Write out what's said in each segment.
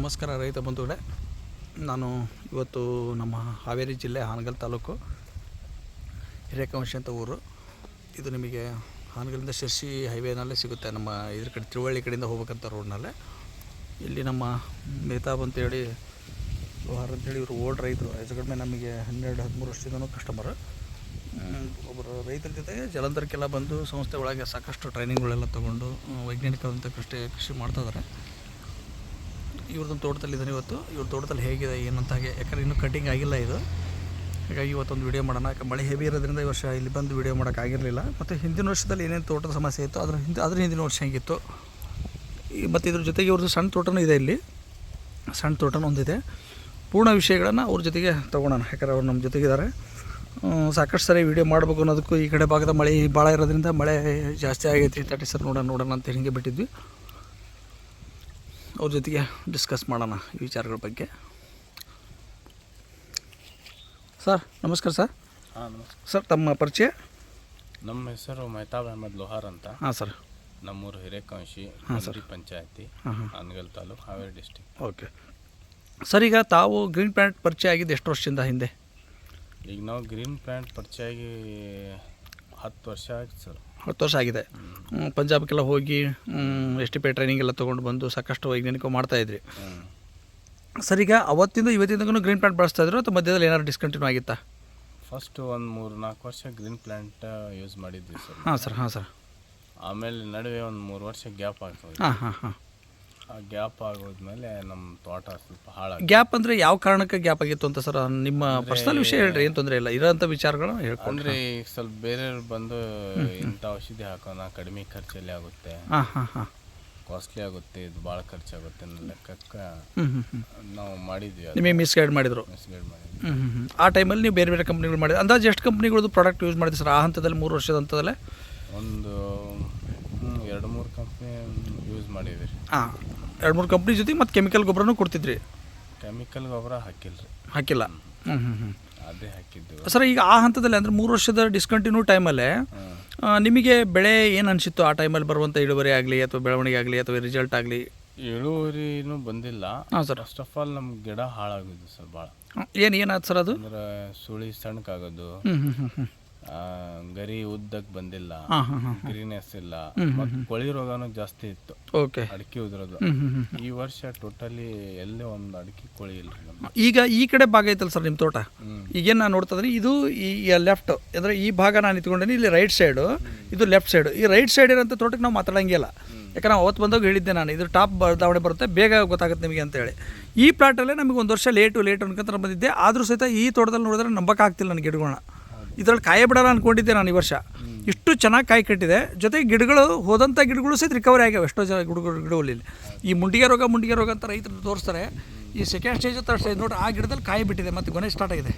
ನಮಸ್ಕಾರ ರೈತ ಬಂಧುಗಳೇ. ನಾನು ಇವತ್ತು ನಮ್ಮ ಹಾವೇರಿ ಜಿಲ್ಲೆ ಹಾನಗಲ್ ತಾಲೂಕು ಹಿರೇಕಂಶ ಅಂತ ಊರು. ಇದು ನಿಮಗೆ ಹಾನಗಲಿಂದ ಶಿರ್ಸಿ ಹೈವೇನಲ್ಲೇ ಸಿಗುತ್ತೆ. ನಮ್ಮ ಇದ್ರ ಕಡೆ ತಿರುವಳ್ಳಿ ಕಡೆಯಿಂದ ಹೋಗ್ಬೇಕಂತ ರೋಡ್ನಲ್ಲೇ. ಇಲ್ಲಿ ನಮ್ಮ ಮೇತಾಬ್ ಅಂತೇಳಿ ವ್ಯವಹಾರ ಅಂತೇಳಿ ಇವರು ಓಲ್ಡ್ ರೈತರು. ಹೆಚ್ಚು ಕಡಿಮೆ ನಮಗೆ ಹನ್ನೆರಡು, ಹದಿಮೂರು ವರ್ಷದಿಂದನೂ ಕಸ್ಟಮರ್ ಒಬ್ಬರು ರೈತರ ಜೊತೆಗೆ ಜಲಂಧರಕ್ಕೆಲ್ಲ ಬಂದು ಸಂಸ್ಥೆ ಒಳಗೆ ಸಾಕಷ್ಟು ಟ್ರೈನಿಂಗ್ಗಳೆಲ್ಲ ತೊಗೊಂಡು ವೈಜ್ಞಾನಿಕವಾದಂಥ ಕೃಷಿ ಕೃಷಿ ಮಾಡ್ತಾ ಇದ್ದಾರೆ ಇವ್ರದ್ದು ತೋಟದಲ್ಲಿ ಇದ್ದಾನೆ ಇವತ್ತು. ಇವ್ರ ತೋಟದಲ್ಲಿ ಹೇಗಿದೆ, ಏನಂತ ಹಾಗೆ, ಯಾಕಂದ್ರೆ ಇನ್ನೂ ಕಟಿಂಗ್ ಆಗಿಲ್ಲ ಇದು. ಹಾಗಾಗಿ ಇವತ್ತೊಂದು ವೀಡಿಯೋ ಮಾಡೋಣ. ಯಾಕೆ ಮಳೆ ಹೆವಿ ಇರೋದ್ರಿಂದ ಈ ವರ್ಷ ಇಲ್ಲಿ ಬಂದು ವೀಡಿಯೋ ಮಾಡೋಕ್ಕಾಗಿರಲಿಲ್ಲ ಮತ್ತು ಹಿಂದಿನ ವರ್ಷದಲ್ಲಿ ಏನೇನು ತೋಟದ ಸಮಸ್ಯೆ ಇತ್ತು ಅದ್ರ ಹಿಂದೆ ಅದ್ರ ಹಿಂದಿನ ವರ್ಷ ಹೇಗಿತ್ತು. ಮತ್ತು ಇದ್ರ ಜೊತೆಗೆ ಇವ್ರದ್ದು ಸಣ್ಣ ತೋಟನೂ ಇದೆ ಇಲ್ಲಿ. ಸಣ್ಣ ತೋಟನೂ ಒಂದಿದೆ. ಪೂರ್ಣ ವಿಷಯಗಳನ್ನು ಅವ್ರ ಜೊತೆಗೆ ತೊಗೊಳೋಣ ಯಾಕಂದ್ರೆ ಅವ್ರು ನಮ್ಮ ಜೊತೆಗಿದ್ದಾರೆ. ಸಾಕಷ್ಟು ಸರಿ ವಿಡಿಯೋ ಮಾಡಬೇಕು ಅನ್ನೋದಕ್ಕೂ ಈ ಕಡೆ ಭಾಗದ ಮಳೆ ಭಾಳ ಇರೋದ್ರಿಂದ ಮಳೆ ಜಾಸ್ತಿ ಆಗೈತಿ. ತರ್ಟಿ ನೋಡೋಣ ನೋಡೋಣ ಅಂತ ಹಿಂಗೆ ಬಿಟ್ಟಿದ್ವಿ. ಅವ್ರ ಜೊತೆಗೆ ಡಿಸ್ಕಸ್ ಮಾಡೋಣ ಈ ವಿಚಾರಗಳ ಬಗ್ಗೆ. ಸರ್ ನಮಸ್ಕಾರ ಸರ್. ಹಾಂ ನಮಸ್ಕಾರ. ಸರ್ ತಮ್ಮ ಪರಿಚಯ? ನಮ್ಮ ಹೆಸರು ಮೆಹತಾಬ್ ಅಹಮದ್ ಲೋಹಾರ್ ಅಂತ. ಹಾಂ ಸರ್. ನಮ್ಮೂರು ಹಿರೇಕಾಂಶಿ ಹಾಂ, ಸರ್. ಪಂಚಾಯತಿ ಹಾಂ ಹಾಂ. Taluk Haveri district. Okay. Sir ಈಗ ತಾವು ಗ್ರೀನ್ ಪ್ಯಾಂಟ್ ಪರಿಚಯ ಆಗಿದ್ದು ಎಷ್ಟು ವರ್ಷದಿಂದ ಹಿಂದೆ? ಈಗ ನಾವು ಗ್ರೀನ್ ಪ್ಲಾಂಟ್ ಪರಿಚಯ ಆಗಿ ಹತ್ತು ವರ್ಷ ಆಯ್ತು ಸರ್. ಹತ್ತು ವರ್ಷ ಆಗಿದೆ. ಪಂಜಾಬ್ಗೆಲ್ಲ ಹೋಗಿ ಎಸ್ ಟಿ ಪಿ ಟ್ರೈನಿಂಗ್ ಎಲ್ಲ ತೊಗೊಂಡು ಬಂದು ಸಾಕಷ್ಟು ವೈಜ್ಞಾನಿಕ ಮಾಡ್ತಾಯಿದ್ರಿ ಸರ್ ಈಗ ಅವತ್ತಿಂದ ಇವತ್ತಿಂದನೂ ಗ್ರೀನ್ ಪ್ಲಾಂಟ್ ಬಳಸ್ತಾ ಇದ್ರು ಅಥವಾ ಮಧ್ಯದಲ್ಲಿ ಏನಾದ್ರು ಡಿಸ್ಕಂಟಿನ್ಯೂ ಆಗಿತ್ತಾ? ಫಸ್ಟ್ ಒಂದು ಮೂರು ನಾಲ್ಕು ವರ್ಷ ಗ್ರೀನ್ ಪ್ಲಾಂಟ್ ಯೂಸ್ ಮಾಡಿದ್ವಿ ಸರ್. ಹಾಂ ಸರ್ ಹಾಂ ಸರ್. ಆಮೇಲೆ ನಡುವೆ ಒಂದು ಮೂರು ವರ್ಷ ಗ್ಯಾಪ್ ಆಗ್ತದೆ ಹಾಂ ಹಾಂ ಹಾಂ. ಗ್ಯಾಪ್ ಆಗೋದ್ಮೇಲೆ ನಮ್ಮ ತೋಟ ಸ್ವಲ್ಪ ಹಾಳಾಗಿ ಗ್ಯಾಪ್ ಅಂದರೆ ಯಾವ ಕಾರಣಕ್ಕೆ ಗ್ಯಾಪ್ ಆಗಿತ್ತು ಅಂತ ಸರ್? ನಿಮ್ಮ ಪರ್ಸನಲ್ ವಿಷಯ ಹೇಳ್ರಿ ಏನು ತೊಂದರೆ ಇಲ್ಲ. ಇರೋಂಥ ವಿಚಾರಗಳನ್ನ ಹೇಳ್ಕೊಂಡ್ರೆ. ಸ್ವಲ್ಪ ಬೇರೆಯವ್ರು ಬಂದು ಇಂಥ ಔಷಧಿ ಹಾಕೋಣ ಕಡಿಮೆ ಖರ್ಚಲ್ಲಿ ಆಗುತ್ತೆ. ಹಾಂ ಹಾಂ ಹಾಂ. ಕಾಸ್ಟ್ಲಿ ಆಗುತ್ತೆ ಇದು ಭಾಳ ಖರ್ಚಾಗುತ್ತೆ ಅನ್ನೋ ಲೆಕ್ಕಕ್ಕೆ ನಾವು ಮಾಡಿದ್ವಿ ನಿಮಗೆ ಮಿಸ್ಗೈಡ್ ಮಾಡಿದ್ರು. ಮಿಸ್ಗೈಡ್ ಮಾಡಿದ್ವಿ. ಹ್ಞೂ ಹ್ಞೂ ಹ್ಞೂ ಆ ಟೈಮಲ್ಲಿ ನೀವು ಬೇರೆ ಬೇರೆ ಕಂಪ್ನಿಗಳು ಮಾಡಿದ್ರು. ಅಂದಾಜು ಎಷ್ಟು ಕಂಪ್ನಿಗಳದ್ದು ಪ್ರಾಡಕ್ಟ್ ಯೂಸ್ ಮಾಡಿದ್ರಿ ಸರ್? ಆ ಹಂತದಲ್ಲಿ ಮೂರು ವರ್ಷದ ಹಂತದಲ್ಲೇ? ಒಂದು ಎರಡು ಮೂರು ಕಂಪ್ನಿ ಯೂಸ್ ಮಾಡಿದ್ವಿ. ಹಾಂ. ಎರಡು ಮೂರು ಕಂಪ್ನಿ ಜೊತೆ ಮತ್ತು ಕೆಮಿಕಲ್ ಗೊಬ್ಬರನೂ ಕೊಡ್ತಿದ್ರಿ? ಕೆಮಿಕಲ್ ಗೊಬ್ಬರ ಹಾಕಿಲ್ಲ. ಹ್ಞೂ ಹ್ಞೂ ಹ್ಞೂ ಅದೇ ಹಾಕಿದ್ದು. ಸರ್ ಈಗ ಆ ಹಂತದಲ್ಲಿ ಅಂದ್ರೆ ಮೂರು ವರ್ಷದ ಡಿಸ್ಕಂಟಿನ್ಯೂ ಟೈಮಲ್ಲೇ. ನಿಮಗೆ ಬೆಳೆ ಏನು ಅನಿಸಿತ್ತು ಆ ಟೈಮಲ್ಲಿ ಬರುವಂಥ ಇಳುವರಿ ಆಗಲಿ ಅಥವಾ ಬೆಳವಣಿಗೆ ಆಗಲಿ ಅಥವಾ ರಿಸಲ್ಟ್ ಆಗಲಿ? ಇಳುವರಿನೂ ಬಂದಿಲ್ಲ. ಹಾಂ ಸರ್. ಫಸ್ಟ್ ಆಫ್ ಆಲ್ ನಮ್ಮ ಗಿಡ ಹಾಳಾಗೋದು ಸರ್ ಭಾಳ. ಏನು ಏನಾಯ್ತು ಸರ್ ಅದು? ಅಂದ್ರೆ ಸುಳಿ ಸಣ್ಣಕ್ಕಾಗೋದು. ಗರಿ ಉದ್ದಕ್ಕೆ ಬಂದಿಲ್ಲ ಗ್ರೀನೆಸ್ ಇಲ್ಲ. ಮತ್ತು ಕೊಳಿ ರೋಗನೂ ಜಾಸ್ತಿ ಇತ್ತು. ಓಕೆ. ಅಡಿಕೆ ಉದುರೋದು. ಈ ವರ್ಷ ಟೋಟಲಿ ಎಲ್ಲೇ ಒಂದು ಅಡಿಕೆ ಕೊಳಿ ಇಲ್ಲ ಈಗ ಈ ಕಡೆ ಭಾಗ ಐತಲ್ಲ ಸರ್ ನಿಮ್ಮ ತೋಟ. ಈಗೇನು ನಾನು ನೋಡ್ತಾ ಇದ್ರೆ ಇದು ಈ ಲೆಫ್ಟ್ ಅಂದರೆ ಈ ಭಾಗ ನಾನು ನಿಂತ್ಕೊಂಡೀನಿ ಇಲ್ಲಿ ರೈಟ್ ಸೈಡು ಇದು ಲೆಫ್ಟ್ ಸೈಡು ಈ ರೈಟ್ ಸೈಡ್ ಇರೋಂಥ ತೋಟಕ್ಕೆ ನಾವು ಮಾತಾಡಂಗಿಲ್ಲ ಯಾಕಂದ್ರೆ ನಾವು ಅವತ್ತು ಬಂದಾಗ ಹೇಳಿದ್ದೆ ನಾನು ಇದು ಟಾಪ್ ಬದಲಾವಣೆ ಬರುತ್ತೆ ಬೇಗ ಗೊತ್ತಾಗುತ್ತೆ ನಿಮಗೆ ಅಂತೇಳಿ ಈ ಪ್ಲಾಟಲ್ಲೇ ನಮಗೆ ಒಂದು ವರ್ಷ ಲೇಟು ಲೇಟು ಅನ್ಕೊಂತ ಬಂದಿದ್ದೆ. ಆದರೂ ಸಹಿತ ಈ ತೋಟದಲ್ಲಿ ನೋಡಿದ್ರೆ ನಂಬಕ್ಕಾಗ್ತಿಲ್ಲ ನನ್ನ ಗಿಡಗಳನ್ನ ಇದ್ರಲ್ಲಿ ಕಾಯೇ ಬಿಡಲ್ಲ ಅಂದ್ಕೊಂಡಿದ್ದೆ ನಾನು ಈ ವರ್ಷ. ಇಷ್ಟು ಚೆನ್ನಾಗಿ ಕಾಯಿ ಕಟ್ಟಿದೆ. ಜೊತೆಗೆ ಗಿಡಗಳು ಹೋದಂಥ ಗಿಡಗಳು ಸಹಿತ ರಿಕವರಿ ಆಗ್ಯಾವೆ. ಎಷ್ಟೋ ಜನ ಗಿಡಗಳು ಗಿಡಗಳಲ್ಲಿ ಈ ಮುಂಡಿಗೆ ರೋಗ ಮುಂಡಿಗೆ ರೋಗ ಅಂತ ರೈತರು ತೋರಿಸ್ತಾರೆ. ಈ ಸೆಕೆಂಡ್ ಸ್ಟೇಜ್ ಥರ್ಡ್ ಸ್ಟೇಜ್ ನೋಡಿ ಆ ಗಿಡದಲ್ಲಿ ಕಾಯಿ ಬಿಟ್ಟಿದೆ, ಮತ್ತು ಗೊನೆ ಸ್ಟಾರ್ಟ್ ಆಗಿದೆ.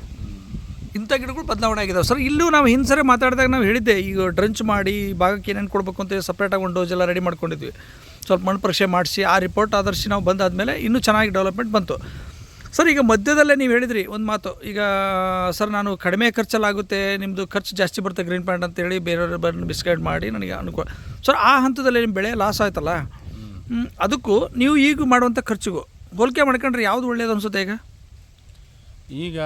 ಇಂಥ ಗಿಡಗಳು ಬದಲಾವಣೆ ಆಗಿದ್ದಾವೆ ಸರ್, ಇಲ್ಲೂ ನಾವು ಹಿಂದೆ ಮಾತಾಡಿದಾಗ ನಾವು ಹೇಳಿದ್ದೆ, ಈಗ ಡ್ರಂಚ್ ಮಾಡಿ ಭಾಗಕ್ಕೆ ಏನೇನು ಕೊಡಬೇಕು ಅಂತ ಸಪ್ರೇಟಾಗಿ ಒಂದು ಡೋಸ್ ಎಲ್ಲ ರೆಡಿ ಮಾಡ್ಕೊಂಡಿದ್ವಿ. ಸ್ವಲ್ಪ ಮಣ್ಣು ಪರೀಕ್ಷೆ ಮಾಡಿಸಿ, ಆ ರಿಪೋರ್ಟ್ ಆಧರಿಸಿ ನಾವು ಬಂದಾದಮೇಲೆ ಇನ್ನೂ ಚೆನ್ನಾಗಿ ಡೆವಲಪ್ಮೆಂಟ್ ಬಂತು. ಸರ್ ಈಗ ಮಧ್ಯದಲ್ಲೇ ನೀವು ಹೇಳಿದ್ರಿ ಒಂದು ಮಾತು. ಈಗ ಸರ್ ನಾನು ಕಡಿಮೆ ಖರ್ಚಲ್ಲಾಗುತ್ತೆ ನಿಮ್ಮದು ಖರ್ಚು ಜಾಸ್ತಿ ಬರುತ್ತೆ ಗ್ರೀನ್ ಪ್ಯಾಂಟ್ ಅಂತೇಳಿ ಬೇರೆಯವ್ರ ಬಂದು ಬಿಸ್ಕೈಡ್ ಮಾಡಿ ನನಗೆ ಅನುಕೂಲ. ಸರ್ ಆ ಹಂತದಲ್ಲಿ ನಿಮ್ಮ ಬೆಳೆ ಲಾಸ್ ಆಯ್ತಲ್ಲ? ಅದಕ್ಕೂ ನೀವು ಈಗ ಮಾಡುವಂಥ ಖರ್ಚಿಗೂ ಹೋಲಿಕೆ ಮಾಡ್ಕೊಂಡ್ರೆ ಯಾವುದು ಒಳ್ಳೇದು ಅನಿಸುತ್ತೆ ಈಗ? ಈಗ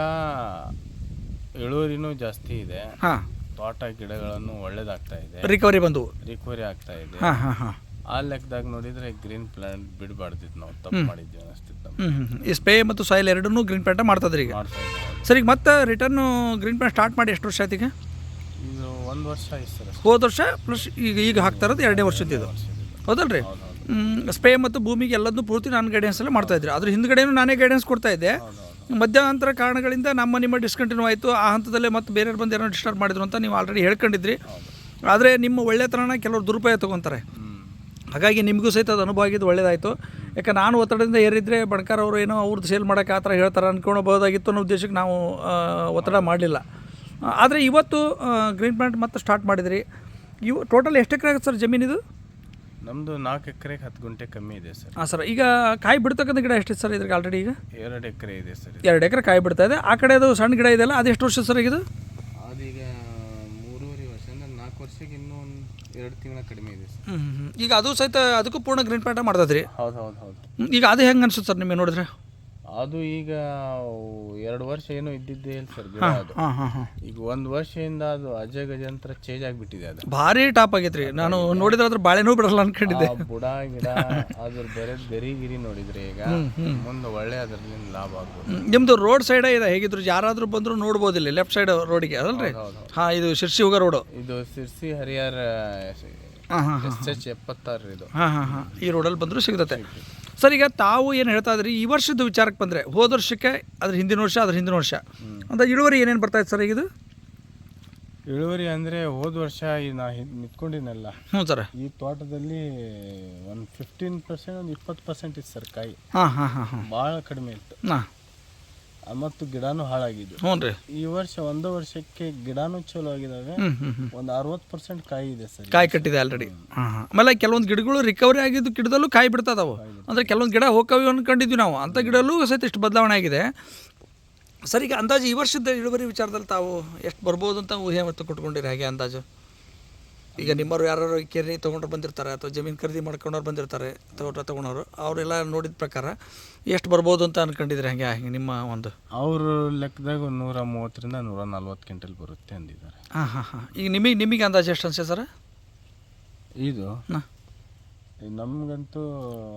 ಇಳುವರಿನೂ ಜಾಸ್ತಿ ಇದೆ. ಹಾಂ. ತೋಟ ಗಿಡಗಳನ್ನು ಒಳ್ಳೇದಾಗ್ತಾ ಇದೆ. ರಿಕವರಿ ಬಂದವು ರಿಕವರಿ ಆಗ್ತಾ ಇದೆ. ಹಾಂ ಹಾಂ ಹಾಂ. ಆ ಲೆಕ್ಕದಾಗ ನೋಡಿದ್ರೆ ಗ್ರೀನ್ ಪ್ಲಾಂಟ್ ಬಿಡಬಾರ್ದಿತ್ತು ನಾವು ತಪ್ಪು ಮಾಡಿದ್ವಿ ಅನಿಸ್ತಿತ್ತು ನಮ್ಗೆ. ಹ್ಞೂ ಹ್ಞೂ ಈ ಸ್ಪೇ ಮತ್ತು ಸಾಯಿಲ್ ಎರಡನ್ನೂ ಗ್ರೀನ್ ಪ್ಯಾಂಟ ಮಾಡ್ತದ್ರಿ ಈಗ? ಮಾಡ್ತಾ ಇದ್ದೀವಿ. ಸರ್ ಈಗ ಮತ್ತೆ ರಿಟರ್ನ್ ಗ್ರೀನ್ ಪ್ಲಾಂಟ್ ಸ್ಟಾರ್ಟ್ ಮಾಡಿ ಎಷ್ಟು ವರ್ಷ ಆಯ್ತು ಈಗ? ಇದು ಒಂದು ವರ್ಷ ಆಯ್ತು ಸರ್ ಅಷ್ಟೇ. ಹೋದ ವರ್ಷ ಪ್ಲಸ್ ಈಗ ಈಗ ಹಾಕ್ತಾ ಇರೋದು ಎರಡನೇ ವರ್ಷದ್ದು. ಹೌದಲ್ರಿ? ಸ್ಪೇ ಮತ್ತು ಭೂಮಿಗೆ ಎಲ್ಲದನ್ನೂ ಪೂರ್ತಿ ನಾನು ಗೈಡೆನ್ಸಲ್ಲೇ ಮಾಡ್ತಾ ಇದ್ರಿ ಅದ್ರ ಹಿಂದ್ಗಡೆನೂ ನಾನೇ ಗೈಡೆನ್ಸ್ ಕೊಡ್ತಾ ಇದ್ದೆ. ಮಧ್ಯಂತರ ಕಾರಣಗಳಿಂದ ನಮ್ಮ ನಿಮ್ಮ ಡಿಸ್ಕಂಟಿನ್ಯೂ ಆಯಿತು. ಆ ಹಂತದಲ್ಲೇ ಮತ್ತೆ ಬೇರೆಯವ್ರು ಬಂದು ಏನೋ ಡಿಸ್ಟರ್ಬ್ ಮಾಡಿದ್ರು ಅಂತ ನೀವು ಆಲ್ರೆಡಿ ಹೇಳ್ಕೊಂಡಿದ್ರಿ. ಆದರೆ ನಿಮ್ಮ ಒಳ್ಳೆತನನ ಕೆಲವರು ದುರುಪಯೋಗ ತೊಗೊತಾರೆ. ಹಾಗಾಗಿ ನಿಮಗೂ ಸಹಿತ ಅದು ಅನುಭವ ಆಗಿದ್ದು ಒಳ್ಳೇದಾಯಿತು. ಯಾಕೆ ನಾನು ಒತ್ತಡದಿಂದ ಏರಿದ್ರೆ ಬಣಕಾರ ಅವರು ಏನೋ ಅವ್ರದ್ದು ಸೇಲ್ ಮಾಡೋಕ್ಕೆ ಆ ಥರ ಹೇಳ್ತಾರೆ ಅನ್ಕೊಳ್ಬೋದಾಗಿತ್ತು ಅನ್ನೋ ಉದ್ದೇಶಕ್ಕೆ ನಾವು ಒತ್ತಡ ಮಾಡಲಿಲ್ಲ. ಆದರೆ ಇವತ್ತು ಗ್ರೀನ್ ಪ್ಲಾಂಟ್ ಮತ್ತೆ ಸ್ಟಾರ್ಟ್ ಮಾಡಿದ್ರಿ. ಇವು ಟೋಟಲ್ ಎಷ್ಟು ಎಕರೆ ಆಗುತ್ತೆ ಸರ್ ಜಮೀನಿದು ನಮ್ಮದು ನಾಲ್ಕು ಎಕರೆಗೆ ಹತ್ತು ಗುಂಟೆ ಕಮ್ಮಿ ಇದೆ ಸರ್. ಹಾಂ ಸರ್ ಈಗ ಕಾಯಿ ಬಿಡ್ತಕ್ಕಂಥ ಗಿಡ ಎಷ್ಟಿದೆ ಸರ್ ಇದ್ರಿಗೆ ಆಲ್ರೆಡಿ ಈಗ? ಎರಡು ಎಕರೆ ಇದೆ ಸರ್. ಎರಡು ಎಕರೆ ಕಾಯಿ ಬಿಡ್ತಾ ಇದೆ. ಆ ಕಡೆದು ಸಣ್ಣ ಗಿಡ ಇದೆಯಲ್ಲ ಅದು ಎಷ್ಟು ವರ್ಷ ಸರ್ ಇದು ಅದೀಗ ಮೂರುವರೆ ವರ್ಷ ಅಂದ್ರೆ ನಾಲ್ಕು ವರ್ಷಕ್ಕೆ ಇನ್ನೂ ಒಂದು ಎರಡು ತಿಂಗಳ ಕಡಿಮೆ ಇದೆ ಸರ್. ಹ್ಮ್, ಹ್ಮ್. ಈಗ ಅದು ಸಹಿತ ಅದಕ್ಕೂ ಪೂರ್ಣ ಗ್ರೀನ್ ಪ್ಯಾಂಟ ಮಾಡ್ತದ್ರಿ ಹೌದು ಹೌದು ಹೌದು. ಈಗ ಅದು ಹೆಂಗೆ ಅನ್ಸುತ್ತೆ ಸರ್ ನಿಮಗೆ ನೋಡಿದ್ರೆ? ಅದು ಈಗ ಎರಡು ವರ್ಷ ಏನೋ ಇದ್ದಿದ್ದೆ ಇಲ್ಲ ಸರ್ ಗಿಡ ಅದು. ಹಾಂ ಹಾಂ ಹಾಂ. ಈಗ ಒಂದು ವರ್ಷದಿಂದ ಅದು ಅಜಗಜಂತ್ರ ಚೇಂಜ್ ಆಗಿಬಿಟ್ಟಿದೆ ಅದು. ಭಾರಿ ಟಾಪ್ ಆಗೈತ್ರಿ. ನಾನು ನೋಡಿದ್ರೆ ಅದ್ರ ಬಾಳೆನೂ ಬಿಡಲ್ಲ ಅನ್ಕೊಂಡಿದ್ದೆ. ಆ ಬುಡ ಗಿಡ ಅದ್ರ ಬೇರೆ ಬೆರಿ ಗಿರಿ ನೋಡಿದ್ರೆ ಈಗ ಮುಂದೆ ಒಳ್ಳೆ ಅದರಿಂದ ಲಾಭ ಆಗ್ಬೋದು. ನಿಮ್ದು ರೋಡ್ ಸೈಡೇ ಇದೆ ಹೇಗಿದ್ರು ಯಾರಾದರೂ ಬಂದರೂ ನೋಡ್ಬೋದು ಇಲ್ಲಿ ಲೆಫ್ಟ್ ಸೈಡ್ ರೋಡಿಗೆ ಅದಲ್ರಿ? ಹಾ ಇದು ಶಿರ್ಸಿ ಹೋಗೋ ರೋಡು ಇದು ಸಿರ್ಸಿ ಹರಿಹರ ಹಾಂ ಹಾಂ ಹಾಂ ಎಸ್ ಎಚ್ ಎಪ್ಪತ್ತಾರು ಇದು. ಹಾಂ ಹಾಂ ಹಾಂ. ಈ ರೋಡಲ್ಲಿ ಬಂದರೂ ಸಿಗ್ತತೆ ಸರ್ ಈಗ ತಾವು ಏನು ಹೇಳ್ತಾ ಇದ್ರಿ ಈ ವರ್ಷದ ವಿಚಾರಕ್ಕೆ ಬಂದರೆ ಹೋದ ವರ್ಷಕ್ಕೆ ಅದ್ರ ಹಿಂದಿನ ವರ್ಷ ಅದ್ರ ಹಿಂದಿನ ವರ್ಷ. ಅಂತ ಇಳುವರಿ ಏನೇನು ಬರ್ತಾ ಇತ್ತು ಸರ್ ಈಗ ಇದು ಇಳುವರಿ ಅಂದರೆ ಹೋದ ವರ್ಷ ಈ ನಾ ನಿಂತ್ಕೊಂಡಿದ್ನಲ್ಲ. ಹ್ಞೂ ಸರ್. ಈ ತೋಟದಲ್ಲಿ ಒಂದು ಫಿಫ್ಟೀನ್ ಪರ್ಸೆಂಟ್ ಒಂದು ಇಪ್ಪತ್ತು ಪರ್ಸೆಂಟ್ ಇತ್ತು ಸರ್ ಕಾಯಿ. ಹಾಂ ಹಾಂ ಹಾಂ ಹಾಂ. ಭಾಳ ಕಡಿಮೆ ಇತ್ತು. ಹಾಂ. ಮತ್ತು ಗಿಡನೂ ಹಾಳಾಗಿದೆ ಹ್ಞೂ ರೀ. ಈ ವರ್ಷ ಒಂದು ವರ್ಷಕ್ಕೆ ಗಿಡನೂ ಚಲೋ ಆಗಿದಾವೆ. ಒಂದು ಅರವತ್ತು ಪರ್ಸೆಂಟ್ ಕಾಯಿ ಇದೆ ಸರ್. ಕಾಯಿ ಕಟ್ಟಿದೆ ಆಲ್ರೆಡಿ ಹಾಂ ಹಾಂ. ಆಮೇಲೆ ಕೆಲವೊಂದು ಗಿಡಗಳು ರಿಕವರಿ ಆಗಿದ್ದು ಗಿಡದಲ್ಲೂ ಕಾಯಿ ಬಿಡ್ತದವು. ಅಂದ್ರೆ ಕೆಲವೊಂದು ಗಿಡ ಹೋಗ್ಕವಿ ಅನ್ಕೊಂಡಿದ್ವಿ ನಾವು. ಅಂಥ ಗಿಡಲ್ಲೂ ಸಹಿತ ಇಷ್ಟು ಬದಲಾವಣೆ ಆಗಿದೆ. ಸರ್ ಈಗ ಅಂದಾಜು ಈ ವರ್ಷದ ಇಳುವರಿ ವಿಚಾರದಲ್ಲಿ ತಾವು ಎಷ್ಟು ಬರ್ಬೋದು ಅಂತ ಊಹೆ ಮತ್ತು ಕೊಟ್ಕೊಂಡಿರಿ? ಹಾಗೆ ಅಂದಾಜು? ಈಗ ನಿಮ್ಮವರು ಯಾರು ಕೆರೆ ತೊಗೊಂಡು ಬಂದಿರ್ತಾರೆ ಅಥವಾ ಜಮೀನು ಖರೀದಿ ಮಾಡ್ಕೊಂಡವ್ರು ಬಂದಿರ್ತಾರೆ ತೋಟ ತೊಗೊಂಡವ್ರು ಅವರೆಲ್ಲ ನೋಡಿದ ಪ್ರಕಾರ ಎಷ್ಟು ಬರ್ಬೋದು ಅಂತ ಅನ್ಕೊಂಡಿದ್ರಿ ಹಾಗೆ ಹಿಂಗೆ ನಿಮ್ಮ ಒಂದು? ಅವ್ರ ಲೆಕ್ಕದಾಗ ನೂರ ಮೂವತ್ತರಿಂದ ನೂರ ನಲ್ವತ್ತು ಕ್ವಿಂಟಲ್ ಬರುತ್ತೆ ಅಂದಿದ್ದಾರೆ. ಹಾಂ ಹಾಂ ಹಾಂ. ಈಗ ನಿಮಗೆ ನಿಮಗೆ ಅಂದಾಜು ಎಷ್ಟು ಅನ್ಸೆ ಸರ್? ಇದು? ಹಾಂ. ನಮಗಂತೂ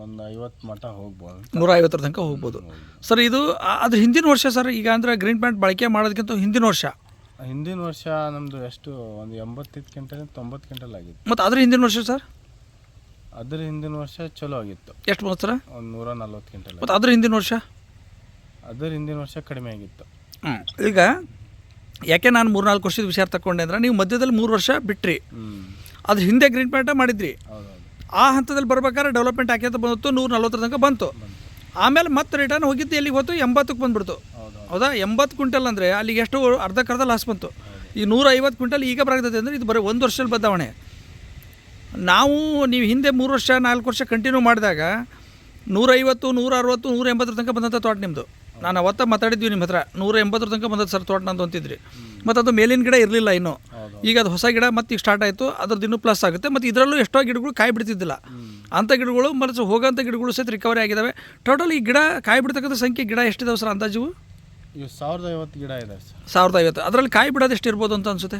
ಒಂದು ಐವತ್ತು ಮಠ ಹೋಗ್ಬೋದು. ನೂರ ಐವತ್ತರ ತನಕ ಹೋಗ್ಬೋದು. ಸರ್ ಇದು ಅದು ಅದ್ರ ಹಿಂದಿನ ವರ್ಷ ಸರ್ ಈಗ ಅಂದರೆ ಗ್ರೀನ್ ಪ್ಯಾಂಟ್ ಬಳಕೆ ಮಾಡೋದಕ್ಕಿಂತ ಹಿಂದಿನ ವರ್ಷ. ಹಿಂದಿನ ವರ್ಷ ನಮ್ದು ಎಷ್ಟು? ಒಂದು ಎಂಬತ್ತೈದು ಕ್ವಿಂಟಲ್ ತೊಂಬತ್ತು ಕ್ವಿಂಟಲ್ ಆಗಿತ್ತು. ಮತ್ತು ಅದ್ರ ಹಿಂದಿನ ವರ್ಷ ಸರ್? ಅದ್ರ ಹಿಂದಿನ ವರ್ಷ ಚಲೋ ಆಗಿತ್ತು. ಎಷ್ಟು ಬಂತು ಸರ್? ಒಂದು ನೂರ ನಲ್ವತ್ತು ಕ್ವಿಂಟಲ್ ಮತ್ತು ಅದ್ರ ಹಿಂದಿನ ವರ್ಷ? ಅದ್ರ ಹಿಂದಿನ ವರ್ಷ ಕಡಿಮೆ ಆಗಿತ್ತು. ಈಗ ಯಾಕೆ ನಾನು ಮೂರ್ನಾಲ್ಕು ವರ್ಷದ ವಿಚಾರ ತಗೊಂಡೆ ಅಂದ್ರೆ ನೀವು ಮಧ್ಯದಲ್ಲಿ ಮೂರು ವರ್ಷ ಬಿಟ್ರಿ. ಅದ್ರ ಹಿಂದೆ ಗ್ರೀನ್ ಪ್ಯಾಂಟ ಮಾಡಿದ್ರಿ. ಆ ಹಂತದಲ್ಲಿ ಬರ್ಬೇಕಾದ್ರೆ ಡೆವಲಪ್ಮೆಂಟ್ ಹಾಕ್ಯಂತ ಬಂತು ನೂರ ನಲ್ವತ್ತರ ತನಕ ಬಂತು. ಆಮೇಲೆ ಮತ್ತೆ ರಿಟರ್ನ್ ಹೋಗಿದ್ದು ಎಲ್ಲಿಗೆ ಹೋಯ್ತು ಎಂಬತ್ತಕ್ಕೆ ಬಂದ್ಬಿಡ್ತು. ಹೌದಾ? ಎಂಬತ್ತು ಕ್ವಿಂಟಲ್ ಅಂದರೆ ಅಲ್ಲಿಗೆ ಎಷ್ಟು ಅರ್ಧಕ್ಕರ್ಧ ಲಾಸ್ ಬಂತು. ಈ ನೂರ ಐವತ್ತು ಕ್ವಿಂಟಲ್ ಈಗ ಬರಾಗ್ತದೆ ಅಂದರೆ ಇದು ಬರೀ ಒಂದು ವರ್ಷದಲ್ಲಿ ಬದಲಾವಣೆ. ನಾವು ನೀವು ಹಿಂದೆ ಮೂರು ವರ್ಷ ನಾಲ್ಕು ವರ್ಷ ಕಂಟಿನ್ಯೂ ಮಾಡಿದಾಗ ನೂರೈವತ್ತು ನೂರ ಅರವತ್ತು ನೂರ ಎಂಬತ್ತರ ತನಕ ಬಂದಂಥ ತೋಟ ನಿಮ್ಮದು ನಾನು ಅವತ್ತ ಮಾತಾಡಿದ್ವಿ ನಿಮ್ಮ ಹತ್ರ. ನೂರ ಎಂಬತ್ತರ ತನಕ ಬಂದದ್ದು ಸರ್ ತೋಟ ನಂದು ಅಂತಿದ್ರಿ. ಮತ್ತು ಅದು ಮೇಲಿನ ಗಿಡ ಇರಲಿಲ್ಲ ಇನ್ನೂ. ಈಗ ಅದು ಹೊಸ ಗಿಡ ಮತ್ತೆ ಈಗ ಸ್ಟಾರ್ಟ್ ಆಯಿತು. ಅದ್ರದ್ದು ಇನ್ನೂ ಪ್ಲಸ್ ಆಗುತ್ತೆ. ಮತ್ತು ಇದರಲ್ಲೂ ಎಷ್ಟೋ ಗಿಡಗಳು ಕಾಯಿ ಬಿಡ್ತಿದ್ದಿಲ್ಲ. ಅಂಥ ಗಿಡಗಳು ಮತ್ತು ಹೋಗೋಂಥ ಗಿಡಗಳು ಸಹಿತ ರಿಕವರಿ ಆಗಿದ್ದಾವೆ ಟೋಟಲ್ ಈ ಗಿಡ ಕಾಯಿ ಬಿಡ್ತಕ್ಕಂಥ ಸಂಖ್ಯೆ ಗಿಡ ಎಷ್ಟಿದಾವೆ ಸರ್ ಅಂದಾಜು? ಇವು ಸಾವಿರದ ಐವತ್ತು ಗಿಡ ಇದೆ ಸರ್. ಸಾವಿರದ ಐವತ್ತು. ಅದರಲ್ಲಿ ಕಾಯಿ ಬಿಡೋದು ಎಷ್ಟು ಇರ್ಬೋದು ಅಂತ ಅನಿಸುತ್ತೆ?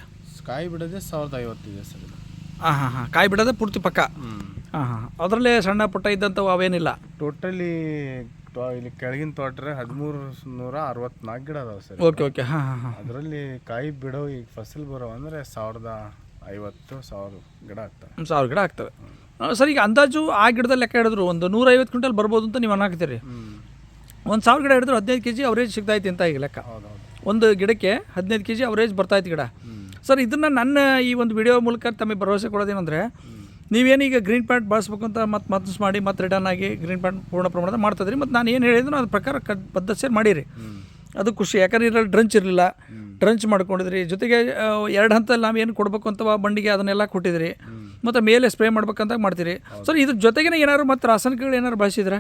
ಕಾಯಿ ಬಿಡೋದೇ ಸಾವಿರದ ಐವತ್ತು ಇದೆ ಸರ್ ಇದು. ಹಾಂ ಹಾಂ ಹಾಂ. ಕಾಯಿ ಬಿಡೋದೇ ಪೂರ್ತಿ ಪಕ್ಕ? ಹ್ಞೂ ಹಾಂ ಹಾಂ ಅದರಲ್ಲೇ ಸಣ್ಣ ಪುಟ್ಟ ಇದ್ದಂಥವು ಅವೇನಿಲ್ಲ? ಟೋಟಲಿ ಇಲ್ಲಿ ಕೆಳಗಿನ ತೋಟ್ರೆ ಹದಿಮೂರು ನೂರ ಅರವತ್ನಾಲ್ಕು ಗಿಡ ಅದಾವೆ ಸರ್. Okay okay. ಹಾಂ ಹಾಂ ಹಾಂ. ಅದರಲ್ಲಿ ಕಾಯಿ ಬಿಡೋ ಈಗ ಫಸಲ್ ಬರೋ ಅಂದರೆ ಸಾವಿರದ ಐವತ್ತು ಸಾವಿರ ಗಿಡ ಆಗ್ತವೆ. ಒಂದು ಸಾವಿರ ಗಿಡ ಆಗ್ತವೆ. ಸರ್ ಈಗ ಅಂದಾಜು ಆ ಗಿಡದಲ್ಲಿ ಲೆಕ್ಕ ಹಿಡಿದ್ರು ಒಂದು ನೂರೈವತ್ತು ಕ್ವಿಂಟಲ್ ಬರ್ಬೋದು ಅಂತ ನೀವು ಅನ್ನಾಕ್ತೀರಿ ಹ್ಞೂ ಒಂದು ಸಾವಿರ ಗಿಡ ಹಿಡಿದ್ರು ಹದಿನೈದು ಕೆ ಜಿ ಅವರೇಜ್ ಅಂತ ಈಗ ಲೆಕ್ಕ. ಒಂದು ಗಿಡಕ್ಕೆ ಹದಿನೈದು ಕೆ ಜಿ ಅವರೇಜ್ ಬರ್ತಾಯಿತ್ತು ಗಿಡ. ಸರ್ ಇದನ್ನು ನನ್ನ ಈ ಒಂದು ವಿಡಿಯೋ ಮೂಲಕ ತಮಗೆ ಭರವಸೆ ಕೊಡೋದೇನೆಂದರೆ ನೀವೇನೀಗ ಗ್ರೀನ್ ಪ್ಯಾಂಟ್ ಬಳಸ್ಬೇಕು ಅಂತ ಮತ್ತೆ ಮತ್ತಸ್ ಮಾಡಿ ಮತ್ತೆ ರಿಟರ್ನ್ ಆಗಿ ಗ್ರೀನ್ ಪ್ಯಾಂಟ್ ಪೂರ್ಣ ಪ್ರಮಾಣದ ಮಾಡ್ತದ್ರಿ ಮತ್ತು ನಾನು ಏನು ಹೇಳಿದ್ರು ಅದ್ರ ಪ್ರಕಾರ ಕ ಪದ್ಧತಿ ಮಾಡಿರಿ. ಅದು ಖುಷಿ, ಯಾಕಂದ್ರೆ ಇದರಲ್ಲಿ ಡ್ರಂಚ್ ಇರಲಿಲ್ಲ. ಡ್ರಂಚ್ ಮಾಡ್ಕೊಂಡಿದ್ರಿ. ಜೊತೆಗೆ ಎರಡು ಹಂತದಲ್ಲಿ ನಾವು ಏನು ಕೊಡಬೇಕು ಅಂತ ಬಂಡಿಗೆ ಅದನ್ನೆಲ್ಲ ಕೊಟ್ಟಿದ್ರಿ. ಮತ್ತು ಮೇಲೆ ಸ್ಪ್ರೇ ಮಾಡ್ಬೇಕಂತ ಮಾಡ್ತೀರಿ. ಸರ್ ಇದ್ರ ಜೊತೆಗೇನೆ ಏನಾದ್ರು ಮತ್ತು ರಾಸಾಯನಿಕಗಳು ಏನಾದ್ರು ಬಳಸಿದ್ರೆ?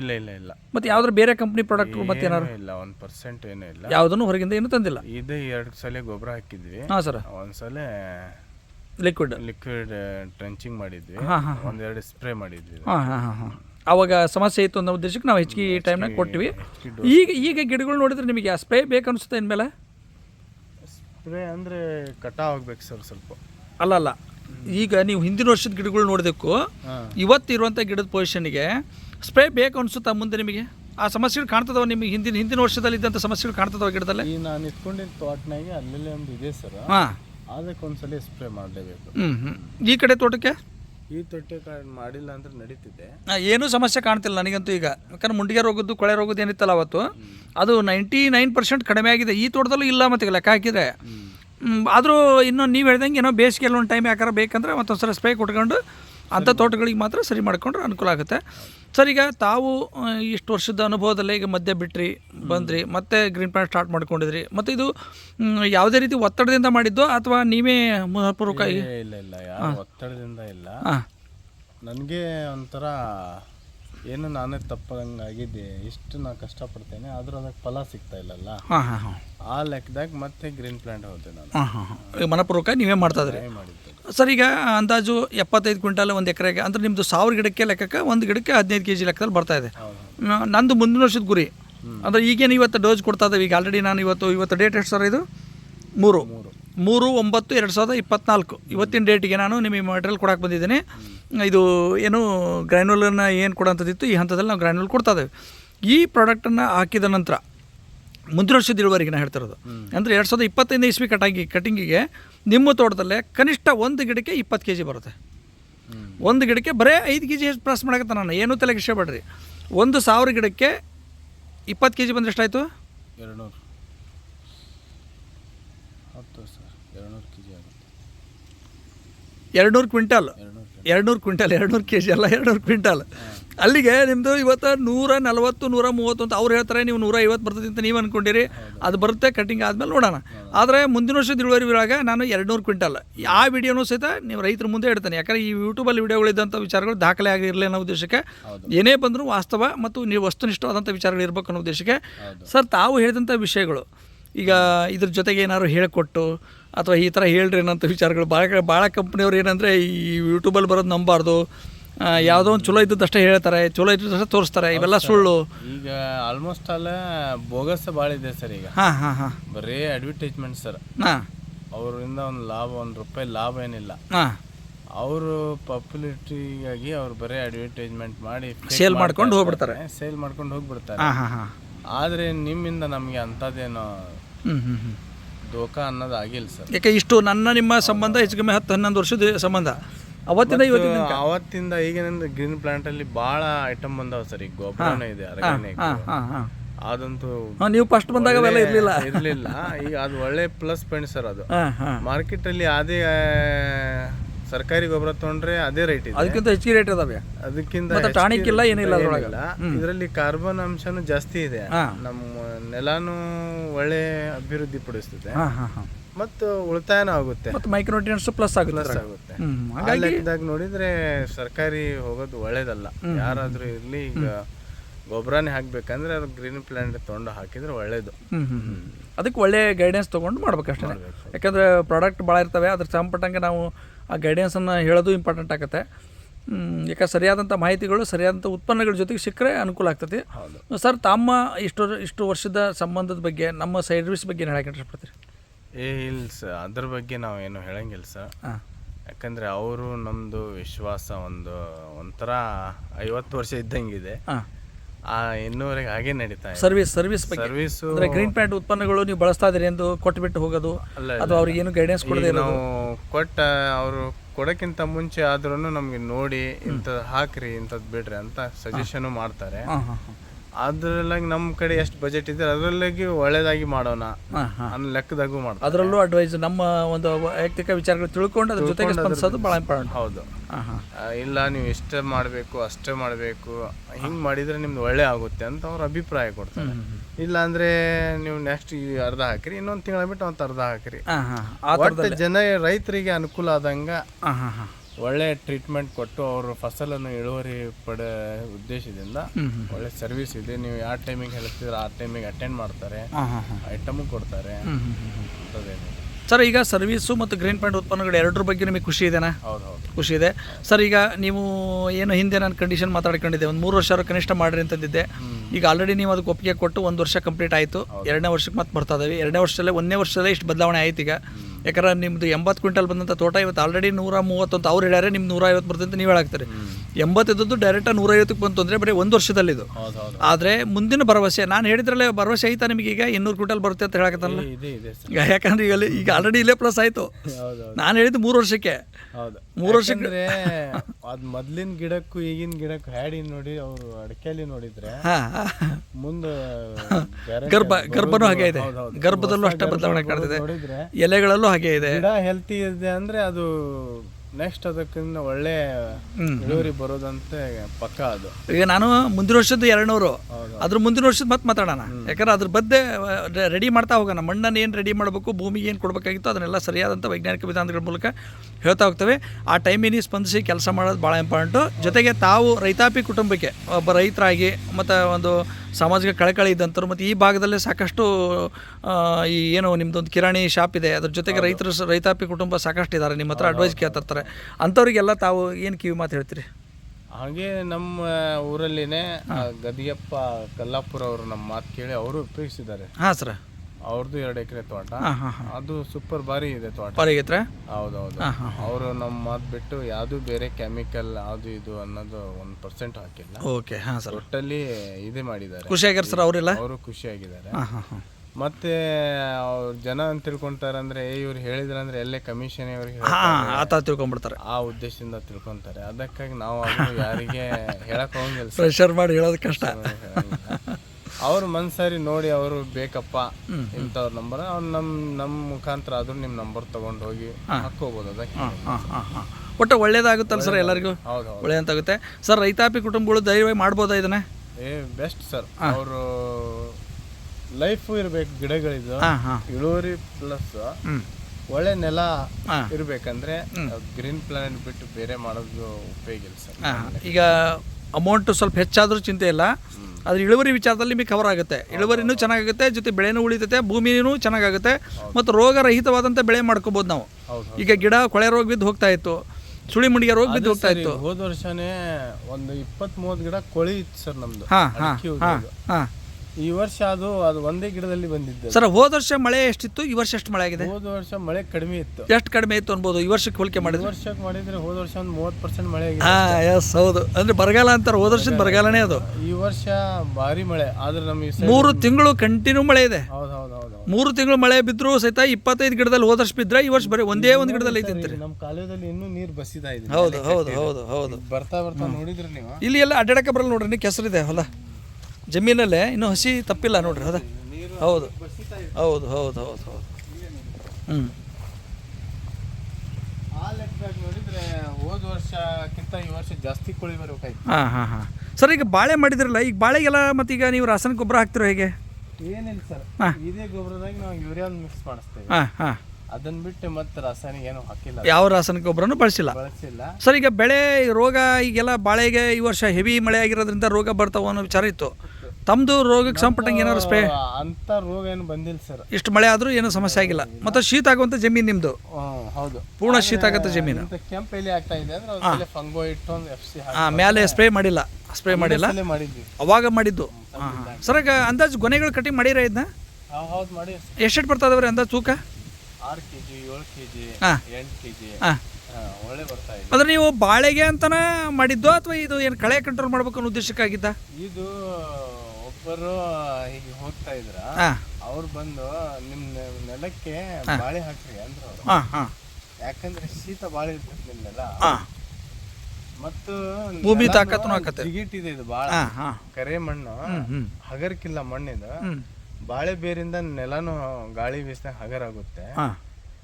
ಇಲ್ಲ ಇಲ್ಲ ಇಲ್ಲ. ಮತ್ತೆ ಯಾವ್ದಾದ್ರು ಬೇರೆ ಕಂಪ್ನಿ ಪ್ರಾಡಕ್ಟ್ ಮತ್ತೆ ಏನಾರು ಇಲ್ಲ ಒಂದು ಪರ್ಸೆಂಟ್ ಏನೂ ಇಲ್ಲ. ಯಾವುದನ್ನು ಹೊರಗಿಂದ ಏನೂ ತಂದಿಲ್ಲ? ಇದೇ ಎರಡು ಸಲ ಗೊಬ್ಬರ ಹಾಕಿದ್ವಿ. ಹಾಂ ಸರ್. ಒಂದ್ಸಲ ಲಿಕ್ವಿಡ್ ಲಿಕ್ವಿಡ್ ಟ್ರೆಂಚಿಂಗ್ ಮಾಡಿದ್ವಿ. ಒಂದೆರಡು ಸ್ಪ್ರೇ ಮಾಡಿದ್ವಿ ಹಾಂ ಹಾಂ ಹಾಂ ಹಾಂ. ಅವಾಗ ಸಮಸ್ಯೆ ಇತ್ತು ಅನ್ನೋ ಉದ್ದೇಶಕ್ಕೆ ನಾವು ಹೆಚ್ಚಿಗೆ ಟೈಮ್ನಾಗ ಕೊಟ್ಟಿವಿ ಈಗ ಈಗ ಗಿಡಗಳು ನೋಡಿದ್ರೆ ನಿಮಗೆ ಆ ಸ್ಪ್ರೇ ಬೇಕು ಅನಿಸುತ್ತೆ ಇನ್ಮೇಲೆ? ಸ್ಪ್ರೇ ಅಂದರೆ ಕಟಾ ಆಗ್ಬೇಕು ಸರ್ ಸ್ವಲ್ಪ. ಅಲ್ಲ ಅಲ್ಲ. ಈಗ ನೀವು ಹಿಂದಿನ ವರ್ಷದ ಗಿಡಗಳು ನೋಡಬೇಕು ಇವತ್ತಿರುವಂಥ ಗಿಡದ ಪೊಸಿಷನ್ಗೆ ಸ್ಪ್ರೇ ಬೇಕು ಅನಿಸುತ್ತಾ ಮುಂದೆ ನಿಮಗೆ? ಆ ಸಮಸ್ಯೆಗಳು ಕಾಣ್ತದವ ನಿಮಗೆ ಹಿಂದಿನ ಹಿಂದಿನ ವರ್ಷದಲ್ಲಿ ಇದ್ದಂಥ ಸಮಸ್ಯೆಗಳು ಕಾಣ್ತದವ ಗಿಡದಲ್ಲಿ? ಈ ನಾನು ಇಟ್ಕೊಂಡಿದ್ದ ತೋಟನಾಗೆ ಅಲ್ಲಲ್ಲೇ ಒಂದು ಇದೆ ಸರ್. ಹಾಂ. ಅದಕ್ಕೆ ಒಂದ್ಸಲ ಸ್ಪ್ರೇ ಮಾಡಲೇಬೇಕು. ಹ್ಞೂ ಹ್ಞೂ ಈ ಕಡೆ ತೋಟಕ್ಕೆ? ಈ ತೊಟ್ಟೆ ಕಾರ್ಡ್ ಮಾಡಿಲ್ಲ ಅಂದ್ರೆ ನಡೀತಿದೆ. ಆ, ಏನೂ ಸಮಸ್ಯೆ ಕಾಣ್ತಿಲ್ಲ ನನಗಂತೂ ಈಗ. ಯಾಕಂದ್ರೆ ಮುಂಡಿಗೆ ರೋಗದ್ದು ಕೊಳೆ ರೋಗದ್ದು ಏನಿತ್ತಲ್ಲ ಅವತ್ತು? ಅದು ನೈಂಟಿ ನೈನ್ ಪರ್ಸೆಂಟ್ ಕಡಿಮೆ ಆಗಿದೆ. ಈ ತೋಟದಲ್ಲೂ ಇಲ್ಲ ಮತ್ತೆ ಈಗ ಲೆಕ್ಕ ಹಾಕಿದರೆ. ಆದರೂ ಇನ್ನೂ ನೀವು ಹೇಳ್ದಂಗೆ ಏನೋ ಬೇಸಿಗೆಯಲ್ಲಿ ಒಂದು ಟೈಮ್ ಯಾಕಾರ ಬೇಕಂದ್ರೆ ಮತ್ತೊಂದು ಸಲ ಸ್ಪ್ರೇ ಕೊಟ್ಕೊಂಡು ಅಂಥ ತೋಟಗಳಿಗೆ ಮಾತ್ರ ಸರಿ ಮಾಡಿಕೊಂಡ್ರೆ ಅನುಕೂಲ ಆಗುತ್ತೆ. ಸರ್ ಈಗ ತಾವು ಇಷ್ಟು ವರ್ಷದ ಅನುಭವದಲ್ಲೇ ಈಗ ಮಧ್ಯೆ ಬಿಟ್ರಿ ಬಂದ್ರಿ ಮತ್ತೆ ಗ್ರೀನ್ ಪ್ಯಾಂಟ್ ಸ್ಟಾರ್ಟ್ ಮಾಡ್ಕೊಂಡಿದ್ರಿ ಮತ್ತು ಇದು ಯಾವುದೇ ರೀತಿ ಒತ್ತಡದಿಂದ ಮಾಡಿದ್ದು ಅಥವಾ ನೀವೇ ಪೂರ್ವಕ ಇಲ್ಲ ಇಲ್ಲ ಒತ್ತಡದಿಂದ ಇಲ್ಲ. ನನಗೆ ಒಂಥರ ಏನು ನಾನೇ ತಪ್ಪದಂಗೆ ಆಗಿದ್ದೆ ಇಷ್ಟು ನಾ ಕಷ್ಟಪಡ್ತೇನೆ ಆದ್ರೂ ಅದಕ್ಕೆ ಫಲ ಸಿಗ್ತಾ ಇಲ್ಲಲ್ಲ? ಹಾಂ ಹಾಂ ಹಾಂ. ಆ ಲೆಕ್ಕದಾಗ ಮತ್ತೆ ಗ್ರೀನ್ ಪ್ಲಾಂಟ್ ಹೋದೆ ನಾನು. ಹಾಂ ಹಾಂ ಮನಪೂರ್ವಕ ನೀವೇ ಮಾಡ್ತಾ ಇದ್ರಿ. ಟ್ರೈ ಮಾಡಿದ್ದು. ಸರ್ ಈಗ ಅಂದಾಜು ಎಪ್ಪತ್ತೈದು ಕ್ವಿಂಟಲ್ ಒಂದು ಎಕರೆಗೆ ಅಂದ್ರೆ ನಿಮ್ಮದು ಸಾವಿರ ಗಿಡಕ್ಕೆ ಲೆಕ್ಕಕ್ಕೆ ಒಂದು ಗಿಡಕ್ಕೆ ಹದಿನೈದು ಕೆ ಜಿ ಲೆಕ್ಕದಲ್ಲಿ ಬರ್ತಾ ಇದೆ. ನ- ನಂದು ಮುಂದಿನ ವರ್ಷದ ಗುರಿ. ಅಂದರೆ ಈಗೇನು ಇವತ್ತು ಡೋಸ್ ಕೊಡ್ತಾ ಇದ್ದೀವಿ. ಈಗ ಆಲ್ರೆಡಿ ನಾನು ಇವತ್ತು ಇವತ್ತು ಡೇಟ್ ಎಷ್ಟು ಸರ್ ಇದು? ಮೂರು. ಮೂರು. ಒಂಬತ್ತು ಎರಡು ಸಾವಿರದ ಇಪ್ಪತ್ನಾಲ್ಕು. ಇವತ್ತಿನ ಡೇಟಿಗೆ ನಾನು ನಿಮಗೆ ಮಟೀರಿಯಲ್ ಕೊಡಕ್ಕೆ ಬಂದಿದ್ದೀನಿ. ಇದು ಏನು ಗ್ರ್ಯಾನ್ಯುಲನ್ನು ಏನು ಕೊಡೋಂಥದ್ದಿತ್ತು ಈ ಹಂತದಲ್ಲಿ ನಾವು ಗ್ರ್ಯಾನ್ಯುಲ್ ಕೊಡ್ತಾ ಇದ್ದೇವೆ. ಈ ಪ್ರಾಡಕ್ಟನ್ನು ಹಾಕಿದ ನಂತರ ಮುಂದಿನ ವರ್ಷದ ಇಳುವರಿಗೆ ನಾನು ಹೇಳ್ತಿರೋದು ಅಂದರೆ ಎರಡು ಸಾವಿರದ ಇಪ್ಪತ್ತೈದು ಇಸ್ವಿ ಕಟಾಗಿ ಕಟಿಂಗಿಗೆ ನಿಮ್ಮ ತೋಟದಲ್ಲೇ ಕನಿಷ್ಠ ಒಂದು ಗಿಡಕ್ಕೆ ಇಪ್ಪತ್ತು ಕೆ ಜಿ ಬರುತ್ತೆ ಒಂದು ಗಿಡಕ್ಕೆ ಬರೀ ಐದು ಕೆ ಜಿ ಎಷ್ಟು ಪ್ರಾಸ್ ಮಾಡಕತ್ತ ನಾನು ಏನೂ ತಲೆಗೆ ಇಷ್ಟಪಡ್ರಿ ಒಂದು ಸಾವಿರ ಗಿಡಕ್ಕೆ ಇಪ್ಪತ್ತು ಕೆ ಜಿ ಬಂದರೆ ಎಷ್ಟಾಯಿತು? ಎರಡುನೂರು. ಹತ್ತು ಸರ್ ಎರಡುನೂರು ಕೆ ಜಿ ಆಗುತ್ತೆ. ಎರಡುನೂರು ಕ್ವಿಂಟಲ್. ಎರಡುನೂರು ಕ್ವಿಂಟಲ್ ಎರಡುನೂರು ಕೆ ಜಿ ಅಲ್ಲ ಎರಡುನೂರು ಕ್ವಿಂಟಲ್. ಅಲ್ಲಿಗೆ ನಿಮ್ಮದು ಇವತ್ತು ನೂರ ನಲವತ್ತು ನೂರ ಮೂವತ್ತು ಅಂತ ಅವ್ರು ಹೇಳ್ತಾರೆ ನೀವು ನೂರ ಐವತ್ತು ಬರ್ತದೆ ಅಂತ ನೀವು ಅಂದ್ಕೊಂಡಿರಿ ಅದು ಬರುತ್ತೆ ಕಟಿಂಗ್ ಆದಮೇಲೆ ನೋಡೋಣ. ಆದರೆ ಮುಂದಿನ ವರ್ಷದ ಇಳುವರಿ ಒಳಗೆ ನಾನು ಎರಡುನೂರು ಕ್ವಿಂಟಲ್. ಆ ವಿಡಿಯೋನೂ ಸಹಿತ ನೀವು ರೈತರ ಮುಂದೆ ಇಡ್ತಾನೆ ಯಾಕಂದರೆ ಈ ಯೂಟ್ಯೂಬಲ್ಲಿ ವಿಡಿಯೋಗಳಿದ್ದಂಥ ವಿಚಾರಗಳು ದಾಖಲೆ ಆಗಿರಲಿ ಅನ್ನೋ ಉದ್ದೇಶಕ್ಕೆ ಏನೇ ಬಂದರೂ ವಾಸ್ತವ ಮತ್ತು ನೀವು ವಸ್ತುನಿಷ್ಠವಾದಂಥ ವಿಚಾರಗಳು ಇರಬೇಕು ಅನ್ನೋ ಉದ್ದೇಶಕ್ಕೆ. ಸರ್ ತಾವು ಹೇಳಿದಂಥ ವಿಷಯಗಳು ಈಗ ಇದ್ರ ಜೊತೆಗೆ ಏನಾದ್ರು ಹೇಳಿಕೊಟ್ಟು ಅಥವಾ ಈ ಥರ ಹೇಳ್ರಿ ಅನ್ನೋಂಥ ವಿಚಾರಗಳು. ಭಾಳ ಭಾಳ ಕಂಪ್ನಿಯವ್ರು ಏನಂದರೆ ಈ ಯೂಟ್ಯೂಬಲ್ಲಿ ಬರೋದು ನಂಬಾರ್ದು. ಯಾವುದೋ ಒಂದು ಚಲೋ ಇದ್ದದಷ್ಟೇ ಹೇಳ್ತಾರೆ. ಚಲೋ ಇದ್ದದಷ್ಟೇ ತೋರಿಸ್ತಾರೆ. ಇವೆಲ್ಲ ಸುಳ್ಳು. ಈಗ ಆಲ್ಮೋಸ್ಟ್ ಅಲ್ಲ ಬೋಗಸ್ ಭಾಳ ಇದೆ ಸರ್ ಈಗ. ಹಾಂ ಹಾಂ ಹಾಂ. ಬರೀ ಅಡ್ವರ್ಟೈಸ್ಮೆಂಟ್ ಸರ್. ಹಾಂ. ಅವರಿಂದ ಒಂದು ಲಾಭ ಒಂದು ರೂಪಾಯಿ ಲಾಭ ಏನಿಲ್ಲ. ಹಾಂ. ಅವರು ಪಾಪ್ಯುಲಿಟಿಗಾಗಿ ಅವ್ರು ಬರೀ ಅಡ್ವರ್ಟೈಸ್ಮೆಂಟ್ ಮಾಡಿ ಸೇಲ್ ಮಾಡ್ಕೊಂಡು ಹೋಗ್ಬಿಡ್ತಾರೆ. ಸೇಲ್ ಮಾಡ್ಕೊಂಡು ಹೋಗ್ಬಿಡ್ತಾರೆ. ಹಾಂ ಹಾಂ ಹಾಂ. ಆದರೆ ನಿಮ್ಮಿಂದ ನಮಗೆ ಅಂಥದ್ದೇನೋ ಹ್ಞೂ ಹ್ಞೂ ಹ್ಞೂ ದೋಖಾ ಅನ್ನೋದು ಆಗಿಲ್ಲ ಸರ್. ಯಾಕೆ ಇಷ್ಟು ನನ್ನ ನಿಮ್ಮ ಸಂಬಂಧ ಹೆಚ್ಚು ಕಮ್ಮಿ ಹತ್ತು ಹನ್ನೊಂದು ವರ್ಷದ ಸಂಬಂಧ. ಅವತ್ತಿಂದ ಇವತ್ತಿನ ತನಕ? ಅವತ್ತಿಂದ ಈಗಿನಿಂದ ಗ್ರೀನ್ ಪ್ಲಾಂಟ್ ಅಲ್ಲಿ ಬಹಳ ಐಟಮ್ ಬಂದಾವ ಸರ್ ಈಗ ಗೊಬ್ಬರನೂ ಇದೆ ಆರ್ಗ್ಯಾನಿಕ್ ಹಾಂ ಹಾಂ ಹಾಂ. ಅದಂತೂ ಹಾಂ ನೀವು ಫಸ್ಟ್ ಬಂದಾಗ ಅವೆಲ್ಲ ಇರಲಿಲ್ಲ. ಇರ್ಲಿಲ್ಲ. ಈಗ ಅದು ಒಳ್ಳೆ ಪ್ಲಸ್ ಪಾಯಿಂಟ್ ಸರ್ ಅದು. ಹಾಂ ಹಾಂ. ಮಾರ್ಕೆಟ್ ಅಲ್ಲಿ ಅದೇ ಸರ್ಕಾರಿ ಗೊಬ್ಬರ ತೊಗೊಂಡ್ರೆ ಅದೇ ರೇಟ್ ಇದೆ. ಅದಕ್ಕಿಂತ ಹೆಚ್ಚಿಗೆ ರೇಟ್ ಇದಾವೆ? ಅದಕ್ಕಿಂತ ಮತ್ತೆ ಟಾನಿಕ್ ಇಲ್ಲ ಏನಿಲ್ಲ ಅದ್ರೊಳಗೆ? ಇದರಲ್ಲಿ ಕಾರ್ಬನ್ ಅಂಶನೂ ಜಾಸ್ತಿ ಇದೆ. ನಮ್ಮ ನೆಲಾನು ಒಳ್ಳೆ ಅಭಿವೃದ್ಧಿ ಪಡಿಸ್ತದೆ. ಮತ್ತು ಉಳಿತಾಯನೂ ಆಗುತ್ತೆ. ಮತ್ತು ಮೈಕ್ರೋನ್ಯೂಟ್ರಿಯನ್ಸ್ ಪ್ಲಸ್ ಆಗುತ್ತೆ ಪ್ಲಸ್. ಆಗುತ್ತೆ. ಹಾಗಾಗಿ ನೋಡಿದ್ರೆ ಸರ್ಕಾರಿ ಹೋಗೋದು ಒಳ್ಳೇದಲ್ಲ. ಯಾರಾದ್ರೂ ಇರ್ಲಿ ಈಗ ಗೊಬ್ಬರನೇ ಹಾಕ್ಬೇಕಂದ್ರೆ ಅದು ಗ್ರೀನ್ ಪ್ಲಾಂಟ್ ತೊಗೊಂಡು ಹಾಕಿದ್ರೆ ಒಳ್ಳೇದು. ಅದಕ್ಕೆ ಒಳ್ಳೆ ಗೈಡೆನ್ಸ್ ತೊಗೊಂಡು ಮಾಡ್ಬೇಕಷ್ಟೇ ಯಾಕಂದರೆ ಪ್ರಾಡಕ್ಟ್ ಭಾಳ ಇರ್ತವೆ. ಅದ್ರ ಸಂಪಟ್ಟಂಗೆ ನಾವು ಆ ಗೈಡೆನ್ಸನ್ನು ಹೇಳೋದು ಇಂಪಾರ್ಟೆಂಟ್ ಆಗುತ್ತೆ. ಯಾಕಂದ್ರೆ ಯಾಕೆ ಸರಿಯಾದಂಥ ಮಾಹಿತಿಗಳು ಸರಿಯಾದಂಥ ಉತ್ಪನ್ನಗಳ ಜೊತೆಗೆ ಸಿಕ್ಕರೆ ಅನುಕೂಲ ಆಗ್ತದೆ. ಸರ್ ತಮ್ಮ ಇಷ್ಟು ಇಷ್ಟು ವರ್ಷದ ಸಂಬಂಧದ ಬಗ್ಗೆ ನಮ್ಮ ಸರ್ವಿಸ್ ಬಗ್ಗೆ ಏನು ಹೇಳಕ್ಕೆ ಇಷ್ಟಪಡ್ತೀರಿ? ಏ ಇಲ್ಲ ಸರ್ ಅದ್ರ ಬಗ್ಗೆ ನಾವು ಏನು ಹೇಳಂಗಿಲ್ಲ ಸರ್ ಹಾಂ. ಯಾಕಂದ್ರೆ ಅವರು ನಮ್ಮದು ವಿಶ್ವಾಸ ಒಂದು ಒಂಥರ ಐವತ್ತು ವರ್ಷ ಇದ್ದಂಗಿದೆ. ಇನ್ನೂವರೆಗೆ ಹಾಗೆ ನಡೀತಾ ಇದೆ. ಸರ್ವಿಸ್ ಸರ್ವಿಸ್ ಬಗ್ಗೆ. ಸರ್ವಿಸ್ ಅಂದರೆ ಗ್ರೀನ್ ಪ್ಯಾಂಟ್ ಉತ್ಪನ್ನಗಳು ನೀವು ಬಳಸ್ತಾ ಇದ್ದೀರಿ ಎಂದು ಕೊಟ್ಬಿಟ್ಟು ಹೋಗೋದು ಅಲ್ಲ ಅಥವಾ ಅವ್ರಿಗೆ ಏನು ಗೈಡೆನ್ಸ್ ಕೊಡದೆ ನಾವು ಕೊಟ್ಟ ಅವರು ಕೊಡಕ್ಕಿಂತ ಮುಂಚೆ ಆದ್ರೂ ನಮ್ಗೆ ನೋಡಿ ಇಂಥದ್ದು ಹಾಕ್ರಿ ಇಂಥದ್ದು ಬಿಡ್ರಿ ಅಂತ ಸಜೆಷನ್ ಮಾಡ್ತಾರೆ. ಅದ್ರಲ್ಲಾಗಿ ನಮ್ಮ ಕಡೆ ಎಷ್ಟು ಬಜೆಟ್ ಇದೆ ಅದರಲ್ಲಾಗಿ ಒಳ್ಳೇದಾಗಿ ಮಾಡೋಣ. ಅನ್ನೋ ಲೆಕ್ಕದಾಗೂ ಮಾಡೋಣ ಅದರಲ್ಲೂ ಅಡ್ವೈಸ್ ನಮ್ಮ ಒಂದು ವೈಯಕ್ತಿಕ ವಿಚಾರಗಳು ತಿಳ್ಕೊಂಡು ಅದ್ರ ಜೊತೆಗೆ ಸ್ಪಂದಿಸೋದು ಭಾಳ ಇಂಪಾರ್ಟೆಂಟ್ ಹೌದು. ಇಲ್ಲ ನೀವು ಇಷ್ಟೇ ಮಾಡಬೇಕು ಅಷ್ಟೇ ಮಾಡಬೇಕು ಹಿಂಗೆ ಮಾಡಿದ್ರೆ ನಿಮ್ದು ಒಳ್ಳೆ ಆಗುತ್ತೆ ಅಂತ ಅವ್ರ ಅಭಿಪ್ರಾಯ ಕೊಡ್ತಾರೆ. ಇಲ್ಲ ಅಂದ್ರೆ ನೀವು ನೆಕ್ಸ್ಟ್ ಈ ಅರ್ಧ ಹಾಕ್ರಿ ಇನ್ನೊಂದು ತಿಂಗಳ ಬಿಟ್ಟು ಒಂದು ಅರ್ಧ ಹಾಕ್ರಿ. ಒಟ್ಟು ಜನ ರೈತರಿಗೆ ಅನುಕೂಲ ಆದಂಗ ಒಳ್ಳೆ ಟ್ರೀಟ್ಮೆಂಟ್ ಕೊಟ್ಟು ಅವರು ಫಸಲನ್ನು ಇಳುವರಿ ಪಡ ಉದ್ದೇಶದಿಂದ. ಒಳ್ಳೆ ಸರ್ವಿಸ್ ಇದೆ. ನೀವು ಯಾವ ಟೈಮಿಗೆ ಹೇಳ್ತಿದ್ರೆ ಆ ಟೈಮಿಗೆ ಅಟೆಂಡ್ ಮಾಡ್ತಾರೆ. ಐಟಮು ಕೊಡ್ತಾರೆ. ಅಂಥದ್ದೇನಿಲ್ಲ. ಸರ್ ಈಗ ಸರ್ವಿಸು ಮತ್ತು ಗ್ರೀನ್ ಪ್ಯಾಂಟ್ ಉತ್ಪನ್ನಗಳು ಎರಡರ ಬಗ್ಗೆ ನಿಮಗೆ ಖುಷಿ ಇದೆನಾ? ಹೌದು ಹೌದು. ಖುಷಿ ಇದೆ. ಸರ್ ಈಗ ನೀವು ಏನು ಹಿಂದೆ ನಾನು ಕಂಡೀಷನ್ ಮಾತಾಡ್ಕೊಂಡಿದ್ದೆ. ಒಂದು ಮೂರು ವರ್ಷ ಕನಿಷ್ಠ ಮಾಡ್ರಿ ಅಂತಂದಿದ್ದೆ. ಈಗ ಆಲ್ರೆಡಿ ನೀವು ಅದಕ್ಕೆ ಒಪ್ಪಿಗೆ ಕೊಟ್ಟು ಒಂದು ವರ್ಷ ಕಂಪ್ಲೀಟ್ ಆಯಿತು. ಎರಡನೇ ವರ್ಷಕ್ಕೆ ಮತ್ತೆ ಬರ್ತಾ ಇದ್ದೀವಿ ಎರಡನೇ ವರ್ಷದಲ್ಲೇ ಒಂದನೇ ವರ್ಷದಲ್ಲೇ ಇಷ್ಟು ಬದಲಾವಣೆ ಆಯ್ತು ಈಗ. ಯಾಕಂದ್ರೆ ನಿಮ್ಮದು ಎಂಬತ್ತು ಕ್ವಿಂಟಲ್ ಬಂದಂಥ ತೋಟ ಇವತ್ತು ಆಲ್ರೆಡಿ ನೂರ ಮೂವತ್ತು ಅಂತ ಅವ್ರು ಹೇಳ್ಯಾರೆ ನಿಮ್ಮ ನೂರ ಐವತ್ತು ಬರ್ತದೆ ಅಂತ ನೀವು ಹೇಳಾಕ್ತಾರೆ. ಎಂಬತ್ತಿದ್ದದ್ದು ಡೈರೆಕ್ಟಾಗಿ ನೂರ ಐವತ್ತಕ್ಕೆ ಬಂತು ಅಂದರೆ ಬರೀ ಒಂದು ವರ್ಷದಲ್ಲಿ ಇದು. ಆದರೆ ಮುಂದಿನ ಭರವಸೆ ನಾನು ಹೇಳಿದ್ರಲ್ಲೇ ಭರವಸೆ ಐತಾ ನಿಮಗೆ ಈಗ ಇನ್ನೂರು ಕ್ವಿಂಟಲ್ ಬರುತ್ತೆ ಅಂತ ಹೇಳಕತ್ತಲ್ಲ? ಯಾಕಂದ್ರೆ ಈಗ ಈಗ ಆಲ್ರೆಡಿ ಇಲ್ಲೇ ಪ್ಲಸ್ ಆಯಿತು. ನಾನು ಹೇಳಿದ್ದು ಮೂರು ವರ್ಷಕ್ಕೆ. ಮೂರು ವರ್ಷಕ್ಕೆ ಅದು ಮೊದಲಿನ ಗಿಡಕ್ಕೂ ಈಗಿನ ಗಿಡಕ್ಕೂ ಹ್ಯಾಡಿ ನೋಡಿ ಅವರು ಅಡಕೆಯಲ್ಲಿ ನೋಡಿದ್ರೆ ಮುಂದೆ ಗರ್ಭ ಗರ್ಭನೂ ಹಾಗೆ ಇದೆ. ಗರ್ಭದಲ್ಲೂ ಅಷ್ಟೇ ಬದಲಾವಣೆ ಕಾಣ್ತಿದೆ. ಎಲೆಗಳಲ್ಲೂ ಹಾಗೆ ಇದೆ. ಗಿಡ ಹೆಲ್ತಿ ಇದೆ ಅಂದ್ರೆ ಅದು ನೆಕ್ಸ್ಟ್ ಅದಕ್ಕಿಂತ ಒಳ್ಳೆ. ಇಳುವರಿ ಬರೋದಂತೆ ಪಕ್ಕ ಅದು. ಈಗ ನಾನು ಮುಂದಿನ ವರ್ಷದ್ದು ಎರಡ್ನೂರು. ಅದ್ರ ಮುಂದಿನ ವರ್ಷದ ಮತ್ತೆ ಮಾತಾಡೋಣ. ಯಾಕಂದ್ರೆ ಅದ್ರ ಬದ್ದೆ ರೆಡಿ ಮಾಡ್ತಾ ಹೋಗೋಣ. ಮಣ್ಣನ್ನು ಏನು ರೆಡಿ ಮಾಡಬೇಕು ಭೂಮಿಗೆ ಏನು ಕೊಡಬೇಕಾಗಿತ್ತು ಅದನ್ನೆಲ್ಲ ಸರಿಯಾದಂಥ ವೈಜ್ಞಾನಿಕ ವಿಧಾನಗಳ ಮೂಲಕ ಹೇಳ್ತಾ ಹೋಗ್ತವೆ. ಆ ಟೈಮಿಗೆ ಸ್ಪಂದಿಸಿ ಕೆಲಸ ಮಾಡೋದು ಭಾಳ ಇಂಪಾರ್ಟೆಂಟು ಜೊತೆಗೆ ತಾವು ರೈತಾಪಿ ಕುಟುಂಬಕ್ಕೆ ಒಬ್ಬ ರೈತರಾಗಿ ಮತ್ತು ಒಂದು ಸಾಮಾಜಿಕ ಕಳಕಳಿ ಇದ್ದಂಥವ್ರು ಮತ್ತು ಈ ಭಾಗದಲ್ಲೇ ಸಾಕಷ್ಟು ಈ ಏನು ನಿಮ್ಮದೊಂದು ಕಿರಾಣಿ ಶಾಪ್ ಇದೆ ಅದ್ರ ಜೊತೆಗೆ ರೈತರು ರೈತಾಪಿ ಕುಟುಂಬ ಸಾಕಷ್ಟು ಇದ್ದಾರೆ ನಿಮ್ಮ ಹತ್ರ ಅಡ್ವೈಸ್ ಕೇಳ್ತಿರ್ತಾರೆ. ಅಂಥವ್ರಿಗೆಲ್ಲ ತಾವು ಏನು ಕಿವಿ ಮಾತು ಹೇಳ್ತೀರಿ? ಹಾಗೆ ನಮ್ಮ ಊರಲ್ಲಿನೇ ಗದಿಯಪ್ಪ ಕಲ್ಲಾಪುರ ಅವರು ನಮ್ಮ ಮಾತು ಕೇಳಿ ಅವರು ಉಪಯೋಗಿಸಿದ್ದಾರೆ. ಹಾಂ ಸರ್. ಅವ್ರದ್ದು ಎರಡು ಎಕರೆ ತೋಟ. ಅದು ಸೂಪರ್ ಬಾರಿ ಇದೆ ತೋಟ. ಪಾರಿಗೈತ್ರ ಹೌದೌದು. ಹಾಂ ಹಾಂ ಅವರು ನಮ್ಮ ಮಾತು ಬಿಟ್ಟು ಯಾವುದು ಬೇರೆ ಕೆಮಿಕಲ್ ಅದು ಇದು ಅನ್ನೋದು ಒಂದ್ ಪರ್ಸೆಂಟ್ ಹಾಕಿಲ್ಲ. ಓಕೆ ಹಾಂ ಸರ್. ಒಟ್ಟಲ್ಲಿ ಇದೇ ಮಾಡಿದ್ದಾರೆ. ಖುಷಿಯಾಗ್ಯಾರ ಸರ್ ಅವರೆಲ್ಲ? ಅವರು ಖುಷಿಯಾಗಿದ್ದಾರೆ ಮತ್ತೆ ಅವ್ರ ಜನ ಅಂತ ತಿಳ್ಕೊಂತಾರೆ ಅಂದ್ರೆ ಏ ಇವ್ರು ಹೇಳಿದ್ರಂದ್ರೆ ಎಲ್ಲೇ ಕಮಿಷನ್ ಇವ್ರಿಗೆ ಆತ ತಿಳ್ಕೊಂಡ್ಬಿಡ್ತಾರೆ. ಆ ಉದ್ದೇಶದಿಂದ ತಿಳ್ಕೊಂತಾರೆ. ಅದಕ್ಕಾಗಿ ನಾವು ಯಾರಿಗೆ ಹೇಳಕ್ ಹೋಗಂಗಿಲ್ಲ ಸರ್. ಪ್ರೆಷರ್ ಮಾಡಿ ಹೇಳೋದು ಕಷ್ಟ. ಅವ್ರ ಮನ್ಸಾರಿ ನೋಡಿ ಅವರು ಬೇಕಪ್ಪ ಇಂಥವ್ರ ನಂಬರ್ ಅವ್ರು ನಮ್ಮ ನಮ್ಮ ಮುಖಾಂತರ ಆದ್ರೂ ನಿಮ್ಮ ನಂಬರ್ ತಗೊಂಡು ಹೋಗಿ ಹಾಕೋಬಹುದು ಅದಕ್ಕೆ. ಒಟ್ಟು ಒಳ್ಳೇದಾಗುತ್ತಲ್ಲ ಸರ್ ಎಲ್ಲರಿಗೂ? ಹೌದು ಹೌದು. ಒಳ್ಳೆಯಂತಾಗುತ್ತೆ ಸರ್ ರೈತಾಪಿ ಕುಟುಂಬಗಳು ದಯವಾಗಿ ಮಾಡ್ಬೋದಾ ಇದನ್ನ? ಏ ಬೆಸ್ಟ್ ಸರ್ ಅವರು ಲೈಫ್ ಇರ್ಬೇಕು ಗಿಡಗಳಿದು ಹಾಂ ಹಾಂ. ಇಳುವರಿ ಪ್ಲಸ್ ಒಳ್ಳೆ ನೆಲ ಇರಬೇಕಂದ್ರೆ ಇರ್ಬೇಕಂದ್ರೆ ಗ್ರೀನ್ ಪ್ಲಾನೆಟ್ ಬಿಟ್ಟು ಬೇರೆ ಮಾಡೋದು ಉಪಯೋಗ ಇಲ್ಲ ಸರ್. ಈಗ ಅಮೌಂಟು ಸ್ವಲ್ಪ ಹೆಚ್ಚಾದರೂ ಚಿಂತೆ ಇಲ್ಲ. ಅದ್ರ ಇಳುವರಿ ವಿಚಾರದಲ್ಲಿ ನಿಮಗೆ ಕವರ್ ಆಗುತ್ತೆ. ಇಳುವರಿನೂ ಚೆನ್ನಾಗುತ್ತೆ ಜೊತೆ ಬೆಳೆನೂ ಉಳಿತೈತೆ ಭೂಮಿನೂ ಚೆನ್ನಾಗಾಗುತ್ತೆ ಮತ್ತು ರೋಗರಹಿತವಾದಂಥ ಬೆಳೆ ಮಾಡ್ಕೋಬೋದು ನಾವು. ಈಗ ಗಿಡ ಕೊಳೆ ರೋಗ ಬಿದ್ದು ಹೋಗ್ತಾ ಇತ್ತು ಸುಳಿ ಮುಂಡಿಗೆ ರೋಗ ಬಿದ್ದು ಹೋಗ್ತಾ ಇತ್ತು. ಹೋದ ವರ್ಷನೇ ಒಂದು ಇಪ್ಪತ್ ಮೂವತ್ತು ಗಿಡ ಕೊಳಿ ಇತ್ತು ಸರ್ ನಮ್ದು ಈ ವರ್ಷ ಅದು ಅದು ಒಂದೇ ಗಿಡದಲ್ಲಿ ಬಂದಿದ್ದು ಸರ್ ಹೋದ ವರ್ಷ ಮಳೆ ಎಷ್ಟಿತ್ತು? ಈ ವರ್ಷ ಎಷ್ಟು ಮಳೆ ಆಗಿದೆ? ಹೋದ ವರ್ಷ ಮಳೆ ಕಡಿಮೆ ಇತ್ತು. ಎಷ್ಟು ಕಡಿಮೆ ಇತ್ತು ಅನ್ಬೋದು? ಈ ವರ್ಷಕ್ಕೆ ಹೋಲಿಕೆ ಈ ಮಾಡಿದ್ರೆ? ವರ್ಷಕ್ಕೆ ಮಾಡಿದ್ರೆ ಹೋದ ವರ್ಷ ಒಂದು ಮೂವತ್ತು ಪರ್ಸೆಂಟ್ ಮಳೆ ಆಗಿದೆ ಹಾಂ ಎಸ್ ಹೌದು. ಅಂದ್ರೆ ಬರಗಾಲ ಅಂತಾರೆ ಹೋದ ವರ್ಷದ ಬರಗಾಲನೇ ಅದು. ಈ ವರ್ಷ ಭಾರಿ ಮಳೆ ಆದ್ರೆ ನಮಗೆ ಮೂರು ತಿಂಗಳು ಕಂಟಿನ್ಯೂ ಮಳೆ ಇದೆ. ಹೌದು ಹೌದು ಹೌದು ಹೌದು. ಮೂರು ತಿಂಗಳು ಮಳೆ ಬಿದ್ದರೂ ಸಹಿತ ಇಪ್ಪತ್ತೈದು ಗಿಡದಲ್ಲಿ ಹೋದ ವರ್ಷ ಬಿದ್ದರೆ ಈ ವರ್ಷ ಬರೀ ಒಂದೇ ಒಂದು ಗಿಡದಲ್ಲಿ ಐತೆ ಅಂತೀರಿ ನಮ್ಮ ಕಾಲೇಜಲ್ಲಿ ಇನ್ನೂ ನೀರು ಬಸಿದಾ ಇದೆ ಹೌದು ಹೌದು ಹೌದು. ಹೌದು ಬರ್ತಾ ಬರ್ತಾ ನೋಡಿದ್ರೆ ನೀವು. ಇಲ್ಲಿ ಎಲ್ಲ ಅಡ್ಡಾಡಕ್ಕೆ ಬರಲ್ಲ ನೋಡ್ರಿ ನೀವು ಕೆಸರಿದೆ ಹೊಲ. ಜಮೀನಲ್ಲೇ? ಇನ್ನೂ ಹಸಿ ತಪ್ಪಿಲ್ಲ ನೋಡ್ರಿ ಹೌದಾ? ಹೌದು. ಹೌದು ಹೌದು ಹೌದು ಹೌದು. ಹ್ಞೂ ಹೋದ ವರ್ಷಕ್ಕಿಂತ ಈ ವರ್ಷ ಜಾಸ್ತಿ ಕೋಳಿ ಬರ್ಬೇಕಾಯ್ತು. ಹಾಂ ಹಾಂ ಹಾಂ. ಸರ್ ಈಗ ಬಾಳೆ ಮಾಡಿದ್ರಲ್ಲ ಈಗ ಬಾಳೆಗೆಲ್ಲ ಮತ್ತೆ ಈಗ ನೀವು ರಾಸಾಯನಿಕ ಗೊಬ್ಬರ ಹಾಕ್ತಿರೋ ಹೇಗೆ? ಏನಿಲ್ಲ ಸರ್. ಇದೇ ಗೊಬ್ಬರದಾಗ ನಾವು ಯೂರಿಯಾ ಮಿಕ್ಸ್ ಮಾಡಿಸ್ತೇವೆ. ಹಾಂ ಹಾಂ. ಅದನ್ನ ಬಿಟ್ಟು ಮತ್ತೆ ರಾಸಾಯನಿಕ ಏನು ಹಾಕಿಲ್ಲ. ಯಾವ ರಾಸಾಯನಿಕ ಗೊಬ್ಬರನೂ ಬಳಸಿಲ್ಲ. ಬಳಸಿಲ್ಲ. ಸರ್ ಈಗ ಬೆಳೆ ರೋಗ ಈಗೆಲ್ಲ ಬಾಳೆಗೆ ಈ ವರ್ಷ ಹೆವಿ ಮಳೆ ಆಗಿರೋದ್ರಿಂದ ರೋಗ ಬರ್ತಾವ ಅನ್ನೋ ವಿಚಾರ ಇತ್ತು. ತಮ್ಮದು ರೋಗಕ್ಕೆ ಸಂಪಟ್ಟಂಗೆ ಏನಾದ್ರು ಸ್ಪ್ರೇ ಅಂತ ರೋಗ ಏನು ಬಂದಿಲ್ಲ ಸರ್. ಇಷ್ಟು ಮಳೆ ಆದರೂ ಏನೂ ಸಮಸ್ಯೆ ಆಗಿಲ್ಲ. ಮತ್ತು ಶೀತ ಆಗುವಂಥ ಜಮೀನು ನಿಮ್ಮದು ಹೌದು. ಪೂರ್ಣ ಶೀತ ಆಗತ್ತೆ ಜಮೀನು? ಇಂಥ ಕೆಂಪ್ ಎಲೆ ಆಗ್ತಾ ಇದೆ ಅಂದ್ರೆ ಫಂಗೋ ಇಟ್ಟು ಒಂದು ಎಫ್ ಸಿ ಹಾಂ ಮೇಲೆ ಸ್ಪ್ರೇ ಮಾಡಿಲ್ಲ. ಸ್ಪ್ರೇ ಮಾಡಿಲ್ಲ? ಮಾಡಿದ್ವಿ. ಅವಾಗ ಮಾಡಿದ್ದು? ಹಾಂ ಹಾಂ. ಸರ್ ಈಗ ಅಂದಾಜು ಗೊನೆಗಳು ಕಟಿಂಗ್ ಮಾಡಿರ ಇದನ್ನ ಹೌದು ಮಾಡಿ ಎಷ್ಟೆಷ್ಟು ಬರ್ತಾ ಇದಾವೆ ರೀ ಅಂದಾಜು ತೂಕ? ಆರು ಕೆ ಜಿ ಏಳು ಕೆ ಜಿ ಹಾ. ಎಂಟು ಕೆ ಜಿ ಹಾಂ ಒಳ್ಳೆ ಬರ್ತಾ ಇದೆ. ಅಂದ್ರೆ ನೀವು ಬಾಳೆಗೆ ಅಂತನ ಮಾಡಿದ್ದು ಅಥವಾ ಇದು ಏನು ಕಳೆ ಕಂಟ್ರೋಲ್ ಮಾಡ್ಬೇಕು ಅನ್ನೋ ಉದ್ದೇಶಕ್ಕಾಗಿದ್ದ? ಇದು ಒಬ್ಬರು ಹೀಗೆ ಹೋಗ್ತಾ ಇದ್ರ. ಅವ್ರು ಬಂದು ನಿಮ್ ನೆಲಕ್ಕೆ ಬಾಳೆ ಹಾಕ್ರಿ ಅಂದ್ರ ಅವ್ರು. ಹಾಂ ಹಾಂ. ಯಾಕಂದ್ರೆ ಶೀತ ಬಾಳೆ ಇರ್ತೈತಿ ನಿಮ್ದೆಲ್ಲ ಹಾಂ. ಮತ್ತು ಭೂಮಿ ನೆಲನು ತಾಕತ್ತುನು ಆಕತ್ತೆ. ಜಿಗಿಟ್ ಇದೆ ಬಾಳ. ಹಾಂ ಹಾಂ. ಕರೆ ಮಣ್ಣು ಹ್ಞೂ ಹಗರ್ಕಿಲ್ಲ ಮಣ್ಣಿದು. ಹ್ಞೂ ಬಾಳೆ ಬೇರಿಂದ ನೆಲನು ಗಾಳಿ ಬೀಸ್ದಾಗ ಹಗರಾಗುತ್ತೆ. ಹಾಂ.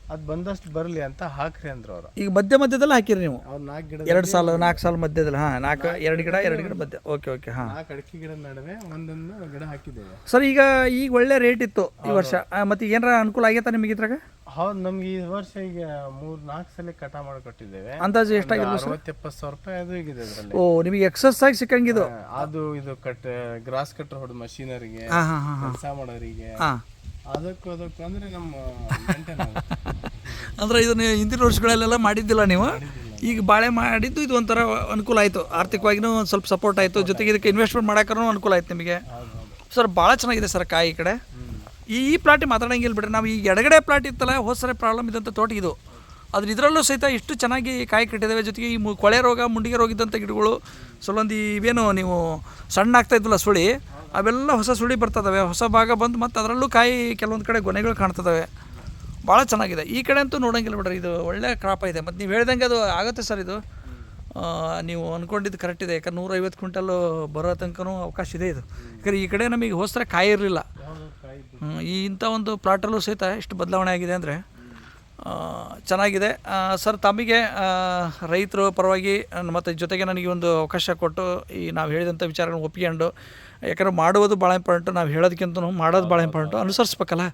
ಅದ್ ಬಂದಷ್ಟು ಬರಲಿ ಅಂತ ಹಾಕ್ರಿ ಅಂದ್ರೆ ಅವರು ಈಗ ಮಧ್ಯ ಮಧ್ಯದಲ್ಲಿ ಹಾಕಿರಿ ನೀವು. ಅವ್ರ ನಾಲ್ಕು ಗಿಡ ಎರಡು ಸಾಲ ನಾಲ್ಕು ಸಾಲ ಮಧ್ಯದಲ್ಲಿ ಹಾಂ ನಾಲ್ಕು ಎರಡು ಗಿಡ ಎರಡು ಗಿಡ ಮಧ್ಯ ಓಕೆ ಓಕೆ ಹಾಂ. ನಾಲ್ಕು ಅಡಿಕೆ ಗಿಡ ನಡುವೆ ಒಂದೊಂದು ಗಿಡ ಹಾಕಿದ್ದೇವೆ. ಸರ್ ಈಗ ಈಗ ಒಳ್ಳೆ ರೇಟ್ ಇತ್ತು ಈ ವರ್ಷ. ಆ, ಮತ್ತೆ ಏನಾರ ಅನುಕೂಲ ಆಗೈತಾ ನಿಮಗೆ ಇದ್ರಾಗ? ಹೌದು ನಮ್ಗೆ ಈ ವರ್ಷ ಈಗ ಮೂರ್ ನಾಲ್ಕು ಸಲ ಕಟ ಮಾಡಿಕೊಟ್ಟಿದ್ದೇವೆ. ಅಂದಾಜು ಎಷ್ಟಾಗಿಲ್ಲ ಸರ್ ಅರವತ್ತು ಎಪ್ಪತ್ತು ಸಾವಿರ ರೂಪಾಯಿ ಅದು ಇದೆ ಇದರಲ್ಲಿ. ಓ ನಿಮಗೆ ಎಕ್ಸಸ್ ಆಗಿ ಸಿಕ್ಕಂಗಿದು. ಅದು ಇದು ಕಟ್ ಗ್ರಾಸ್ ಕಟ್ಟರ್ ಹೊಡೆದ ಮಷೀನರಿಗೆ ಹಾಂ ಹಾಂ ಹಾಂ ಹಾಂ. ಕೆಲಸ ಮಾಡೋರಿಗೆ. ಹಾಂ. ಅದಕ್ಕೂ ಅದಕ್ಕೂ ಅಂದ್ರೆ ನಮ್ಮ maintain ಆಗುತ್ತೆ. ಅಂದ್ರೆ ಇದನ್ನ ಹಿಂದಿನ ವರ್ಷಗಳಲ್ಲೆಲ್ಲ ಮಾಡಿದ್ದಿಲ್ಲ ನೀವು. ಈಗ ಬಾಳೆ ಮಾಡಿದ್ದು ಇದು ಒಂಥರ ಅನುಕೂಲ ಆಯಿತು. ಆರ್ಥಿಕವಾಗಿನೂ ಸ್ವಲ್ಪ ಸಪೋರ್ಟ್ ಆಯಿತು. ಜೊತೆಗೆ ಇದಕ್ಕೆ ಇನ್ವೆಸ್ಟ್ಮೆಂಟ್ ಮಾಡೋಕ್ಕೂ ಅನುಕೂಲ ಆಯ್ತು ನಿಮಗೆ. ಸರ್, ಭಾಳ ಚೆನ್ನಾಗಿದೆ ಸರ್ ಕಾಯಿ ಈ ಕಡೆ. ಈ ಪ್ಲಾಟಿ ಪ್ಲಾಟಿಗೆ ಮಾತಾಡಂಗಿಲ್ಲ ಬಿಡ್ರಿ. ನಾವು ಈ ಎಡಗಡೆ ಪ್ಲಾಟ್ ಇತ್ತಲ್ಲ, ಹೋದ ಸರಿ ಪ್ರಾಬ್ಲಮ್ ಇದ್ದಂಥ ತೋಟ ಇದು. ಅದ್ರ ಇದರಲ್ಲೂ ಸಹಿತ ಇಷ್ಟು ಚೆನ್ನಾಗಿ ಕಾಯಿ ಕಟ್ಟಿದ್ದಾವೆ ಜೊತೆಗೆ ಈ ಕೊಳೆ ರೋಗ, ಮುಂಡಿಗೆ ರೋಗ ಇದ್ದಂಥ ಗಿಡಗಳು, ಸೊಲೊಂದು ಇವೇನು ನೀವು ಸಣ್ಣ ಆಗ್ತಾ ಇದ್ವಲ್ಲ ಸುಳಿ, ಅವೆಲ್ಲ ಹೊಸ ಸುಳಿ ಬರ್ತದವೆ ಹೊಸ ಭಾಗ ಬಂದು ಮತ್ತು ಅದರಲ್ಲೂ ಕಾಯಿ ಕೆಲವೊಂದು ಕಡೆ ಗೊನೆಗಳು ಕಾಣ್ತದವೆ ಭಾಳ ಚೆನ್ನಾಗಿದೆ. ಈ ಕಡೆ ಅಂತೂ ನೋಡೋಂಗಿಲ್ಲ ಬಿಡ್ರಿ ಇದು ಒಳ್ಳೆ ಕ್ರಾಪ್ ಇದೆ. ಮತ್ತು ನೀವು ಹೇಳ್ದಂಗೆ ಅದು ಆಗುತ್ತೆ ಸರ್ ಇದು. ನೀವು ಅಂದ್ಕೊಂಡಿದ್ದು ಕರೆಕ್ಟ್ ಇದೆ. ಯಾಕಂದ್ರೆ ನೂರೈವತ್ತು ಕ್ವಿಂಟಲ್ಲು ಬರೋ ತನಕನೂ ಅವಕಾಶ ಇದೆ ಇದು. ಯಾಕಂದ್ರೆ ಈ ಕಡೆ ನಮಗೆ ಹೋಸ್ತರ ಕಾಯಿ ಇರಲಿಲ್ಲ. ಈ ಇಂಥ ಒಂದು ಪ್ಲಾಟಲ್ಲೂ ಸಹಿತ ಎಷ್ಟು ಬದಲಾವಣೆ ಆಗಿದೆ ಅಂದರೆ ಚೆನ್ನಾಗಿದೆ. ಸರ್ ತಮಗೆ ರೈತರು ಪರವಾಗಿ ಮತ್ತು ಜೊತೆಗೆ ನನಗೆ ಒಂದು ಅವಕಾಶ ಕೊಟ್ಟು ಈ ನಾವು ಹೇಳಿದಂಥ ವಿಚಾರಗಳನ್ನ ಒಪ್ಕೊಂಡು ಯಾಕಂದ್ರೆ ಮಾಡುವುದು ಭಾಳ ಇಂಪಾರ್ಟೆಂಟು ನಾವು ಹೇಳೋದಕ್ಕಿಂತ ಮಾಡೋದು ಭಾಳ ಇಂಪಾರ್ಟೆಂಟು ಅನುಸರಿಸ್ಬೇಕಲ್ಲ.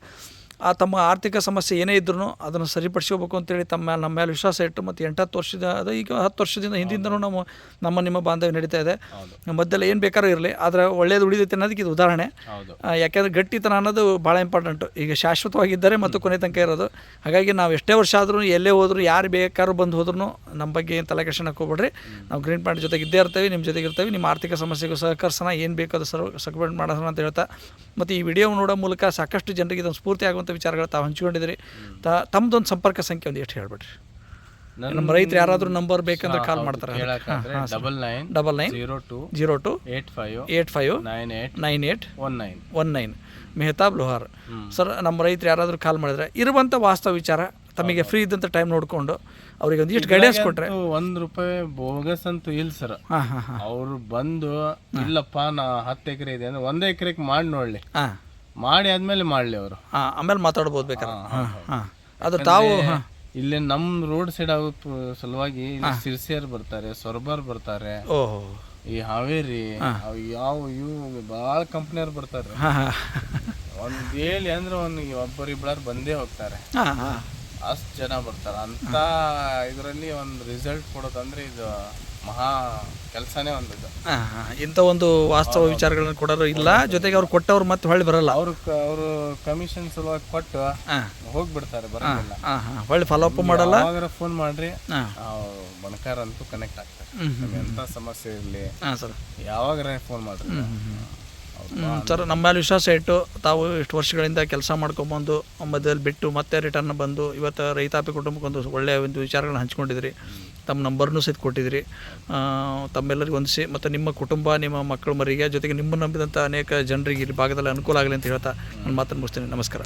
ಆ ತಮ್ಮ ಆರ್ಥಿಕ ಸಮಸ್ಯೆ ಏನೇ ಇದ್ರೂ ಅದನ್ನು ಸರಿಪಡಿಸ್ಕೋಬೇಕು ಅಂತೇಳಿ ತಮ್ಮ ನಮ್ಮ ಮೇಲೆ ವಿಶ್ವಾಸ ಇಟ್ಟು ಮತ್ತು ಎಂಟತ್ತು ವರ್ಷದ ಅದು ಈಗ ಹತ್ತು ವರ್ಷದಿಂದ ಹಿಂದಿಂದನೂ ನಮ್ಮ ನಮ್ಮ ನಿಮ್ಮ ಬಾಂಧವ್ಯ ನಡೀತಾ ಇದೆ. ಮಧ್ಯದಲ್ಲಿ ಏನು ಬೇಕಾದ್ರೂ ಇರಲಿ ಆದರೆ ಒಳ್ಳೇದು ಉಳಿದೈತೆ ಅನ್ನೋದಕ್ಕೆ ಇದು ಉದಾಹರಣೆ. ಯಾಕೆಂದರೆ ಗಟ್ಟಿತನ ಅನ್ನೋದು ಭಾಳ ಇಂಪಾರ್ಟೆಂಟು ಈಗ ಶಾಶ್ವತವಾಗಿದ್ದರೆ ಮತ್ತು ಕೊನೆ ತನಕ ಇರೋದು. ಹಾಗಾಗಿ ನಾವು ಎಷ್ಟೇ ವರ್ಷ ಆದರೂ ಎಲ್ಲೇ ಹೋದರೂ ಯಾರು ಬೇಕಾದ್ರೂ ಬಂದು ಹೋದ್ರೂ ನಮ್ಮ ಬಗ್ಗೆ ಏನು ತಲೆ ಹೋಗ್ಬೇಡ್ರಿ. ನಾವು ಗ್ರೀನ್ ಪಾಯಿಂಟ್ ಜೊತೆಗೆ ಇದ್ದೇ ಇರ್ತೇವೆ ನಿಮ್ಮ ಜೊತೆಗೆ ಇರ್ತೀವಿ ನಿಮ್ಮ ಆರ್ಥಿಕ ಸಮಸ್ಯೆಗೂ ಸಹಕರಿಸೋಣ ಏನು ಬೇಕು ಅದು ಸರ್ವ ಸಕ್ಬೆಂಟ್ ಮಾಡೋಣ ಅಂತ ಹೇಳ್ತಾ. ಮತ್ತು ಈ ವಿಡಿಯೋ ನೋಡೋ ಮೂಲಕ ಸಾಕಷ್ಟು ಜನರಿಗೆ ಇದೊಂದು ಸ್ಫೂರ್ತಿ ಆಗುವಂಥ ವಿಚಾರಗಳು ತಾವು ಹಂಚಿಕೊಂಡಿದ್ರಿ. ತಾ ತಮ್ಮದೊಂದು ಸಂಪರ್ಕ ಸಂಖ್ಯೆ ಒಂದು ಎಷ್ಟು ಹೇಳ್ಬಿಡ್ರಿ? ನಮ್ಮ ರೈತರು ಯಾರಾದರೂ ನಂಬರ್ ಬೇಕಂದ್ರೆ ಕಾಲ್ ಮಾಡ್ತಾರೆ. Double nine double nine zero two zero two eight five eight five nine eight nine eight one nine one nine Mehtab Lohar. Sir ನಮ್ಮ ರೈತರು ಯಾರಾದರೂ ಕಾಲ್ ಮಾಡಿದ್ರೆ ಇರುವಂಥ ವಾಸ್ತವ ವಿಚಾರ ತಮಗೆ ಫ್ರೀ ಇದ್ದಂಥ ಟೈಮ್ ನೋಡಿಕೊಂಡು ಅವ್ರಿಗೆ ಒಂದಿಷ್ಟು ಗೈಡೆನ್ಸ್ ಕೊಟ್ಟರೆ ಒಂದು ರೂಪಾಯಿ ಬೋಗಸ್ ಅಂತೂ ಇಲ್ಲ ಸರ್ ಅವ್ರು ಬಂದು ಇಲ್ಲಪ್ಪ ನಾ ಹತ್ತು ಎಕರೆ ಇದೆ ಅಂದ್ರೆ ಒಂದೇ ಎಕರೆಗೆ ಮಾಡಿ ನೋಡಲಿ. ಹಾಂ. ಮಾಡಿ ಆದ್ಮೇಲೆ ಮಾಡ್ಲಿ ಅವರು. ಹಾಂ ಆಮೇಲೆ ಮಾತಾಡ್ಬೋದು ಬೇಕಾದ್ರೆ. ಹಾಂ ಅದು ತಾವು ಹಾಂ. ಇಲ್ಲಿ ನಮ್ ರೋಡ್ ಸೈಡ್ ಆಗೋ ಸಲುವಾಗಿ ಇಲ್ಲಿ ಸಿರ್ಸಿಯರ್ ಬರ್ತಾರೆ ಸೊರಬಾರ್ ಬರ್ತಾರೆ. ಓಹೋ ಈ ಹಾವೇರಿ ಅವ್ ಯಾವ ಇವು ಭಾಳ ಕಂಪ್ನಿಯವ್ರು ಬರ್ತಾರೆ. ಒಂದ್ ಹೇಳಿ ಅಂದ್ರೆ ಒಂದ್ ಒಬ್ಬರಿಬ್ಬಳಾರು ಬಂದೇ ಹೋಗ್ತಾರೆ. ಅಷ್ಟ್ ಜನ ಬರ್ತಾರೆ. ಅಂತ ಇದರಲ್ಲಿ ಒಂದು ರಿಸಲ್ಟ್ ಕೊಡೋದಂದ್ರೆ ಇದು ಮಹಾ ಕೆಲಸನೇ ಒಂದು ಇದು. ಇಂಥ ಒಂದು ವಾಸ್ತವ ವಿಚಾರಗಳನ್ನ ಕೊಡೋರು ಇಲ್ಲ. ಜೊತೆಗೆ ಅವ್ರು ಕೊಟ್ಟವ್ರು ಮತ್ತೆ ಹೊಳ್ಳಿ ಬರಲ್ಲ. ಅವ್ರು ಅವರು ಕಮಿಷನ್ ಸಲುವಾಗಿ ಕೊಟ್ಟು ಹೋಗ್ಬಿಡ್ತಾರೆ ಹಾಂ ಹೊಳ್ಳಿ ಫಾಲೋ ಅಪ್ ಮಾಡಲ್ಲ. ಯಾವಾಗಾರ ಫೋನ್ ಮಾಡ್ರಿ. ಬಣಕಾರ ಅಂತೂ ಕನೆಕ್ಟ್ ಆಗ್ತಾರೆ ಎಂತ ಸಮಸ್ಯೆ ಇರಲಿ. ಸರ್. ಯಾವಾಗಾರ ಫೋನ್ ಮಾಡ್ರಿ. ಸರ್ ನಮ್ಮ ಮೇಲೆ ವಿಶ್ವಾಸ ಇಟ್ಟು ತಾವು ಇಷ್ಟು ವರ್ಷಗಳಿಂದ ಕೆಲಸ ಮಾಡ್ಕೊಂಬಂದು ಮಧ್ಯದಲ್ಲಿ ಬಿಟ್ಟು ಮತ್ತೆ ರಿಟರ್ನ್ ಬಂದು ಇವತ್ತು ರೈತಾಪಿ ಕುಟುಂಬಕ್ಕೊಂದು ಒಳ್ಳೆಯ ಒಂದು ವಿಚಾರಗಳನ್ನ ಹಂಚ್ಕೊಂಡಿದ್ರಿ. ತಮ್ಮ ನಂಬರ್ನೂ ಸಹಿತ ಕೊಟ್ಟಿದ್ದೀರಿ. ತಮ್ಮೆಲ್ಲರಿಗೆ ಹೊಂದಿಸಿ ಮತ್ತು ನಿಮ್ಮ ಕುಟುಂಬ, ನಿಮ್ಮ ಮಕ್ಕಳು ಮರಿಗೆ ಜೊತೆಗೆ ನಿಮ್ಮ ನಂಬಿದಂಥ ಅನೇಕ ಜನರಿಗೆ ಇಲ್ಲಿ ಭಾಗದಲ್ಲಿ ಅನುಕೂಲ ಆಗಲಿ ಅಂತ ಹೇಳ್ತಾ ನಾನು ಮಾತನ್ನು ಮುಗಿಸ್ತೀನಿ. ನಮಸ್ಕಾರ.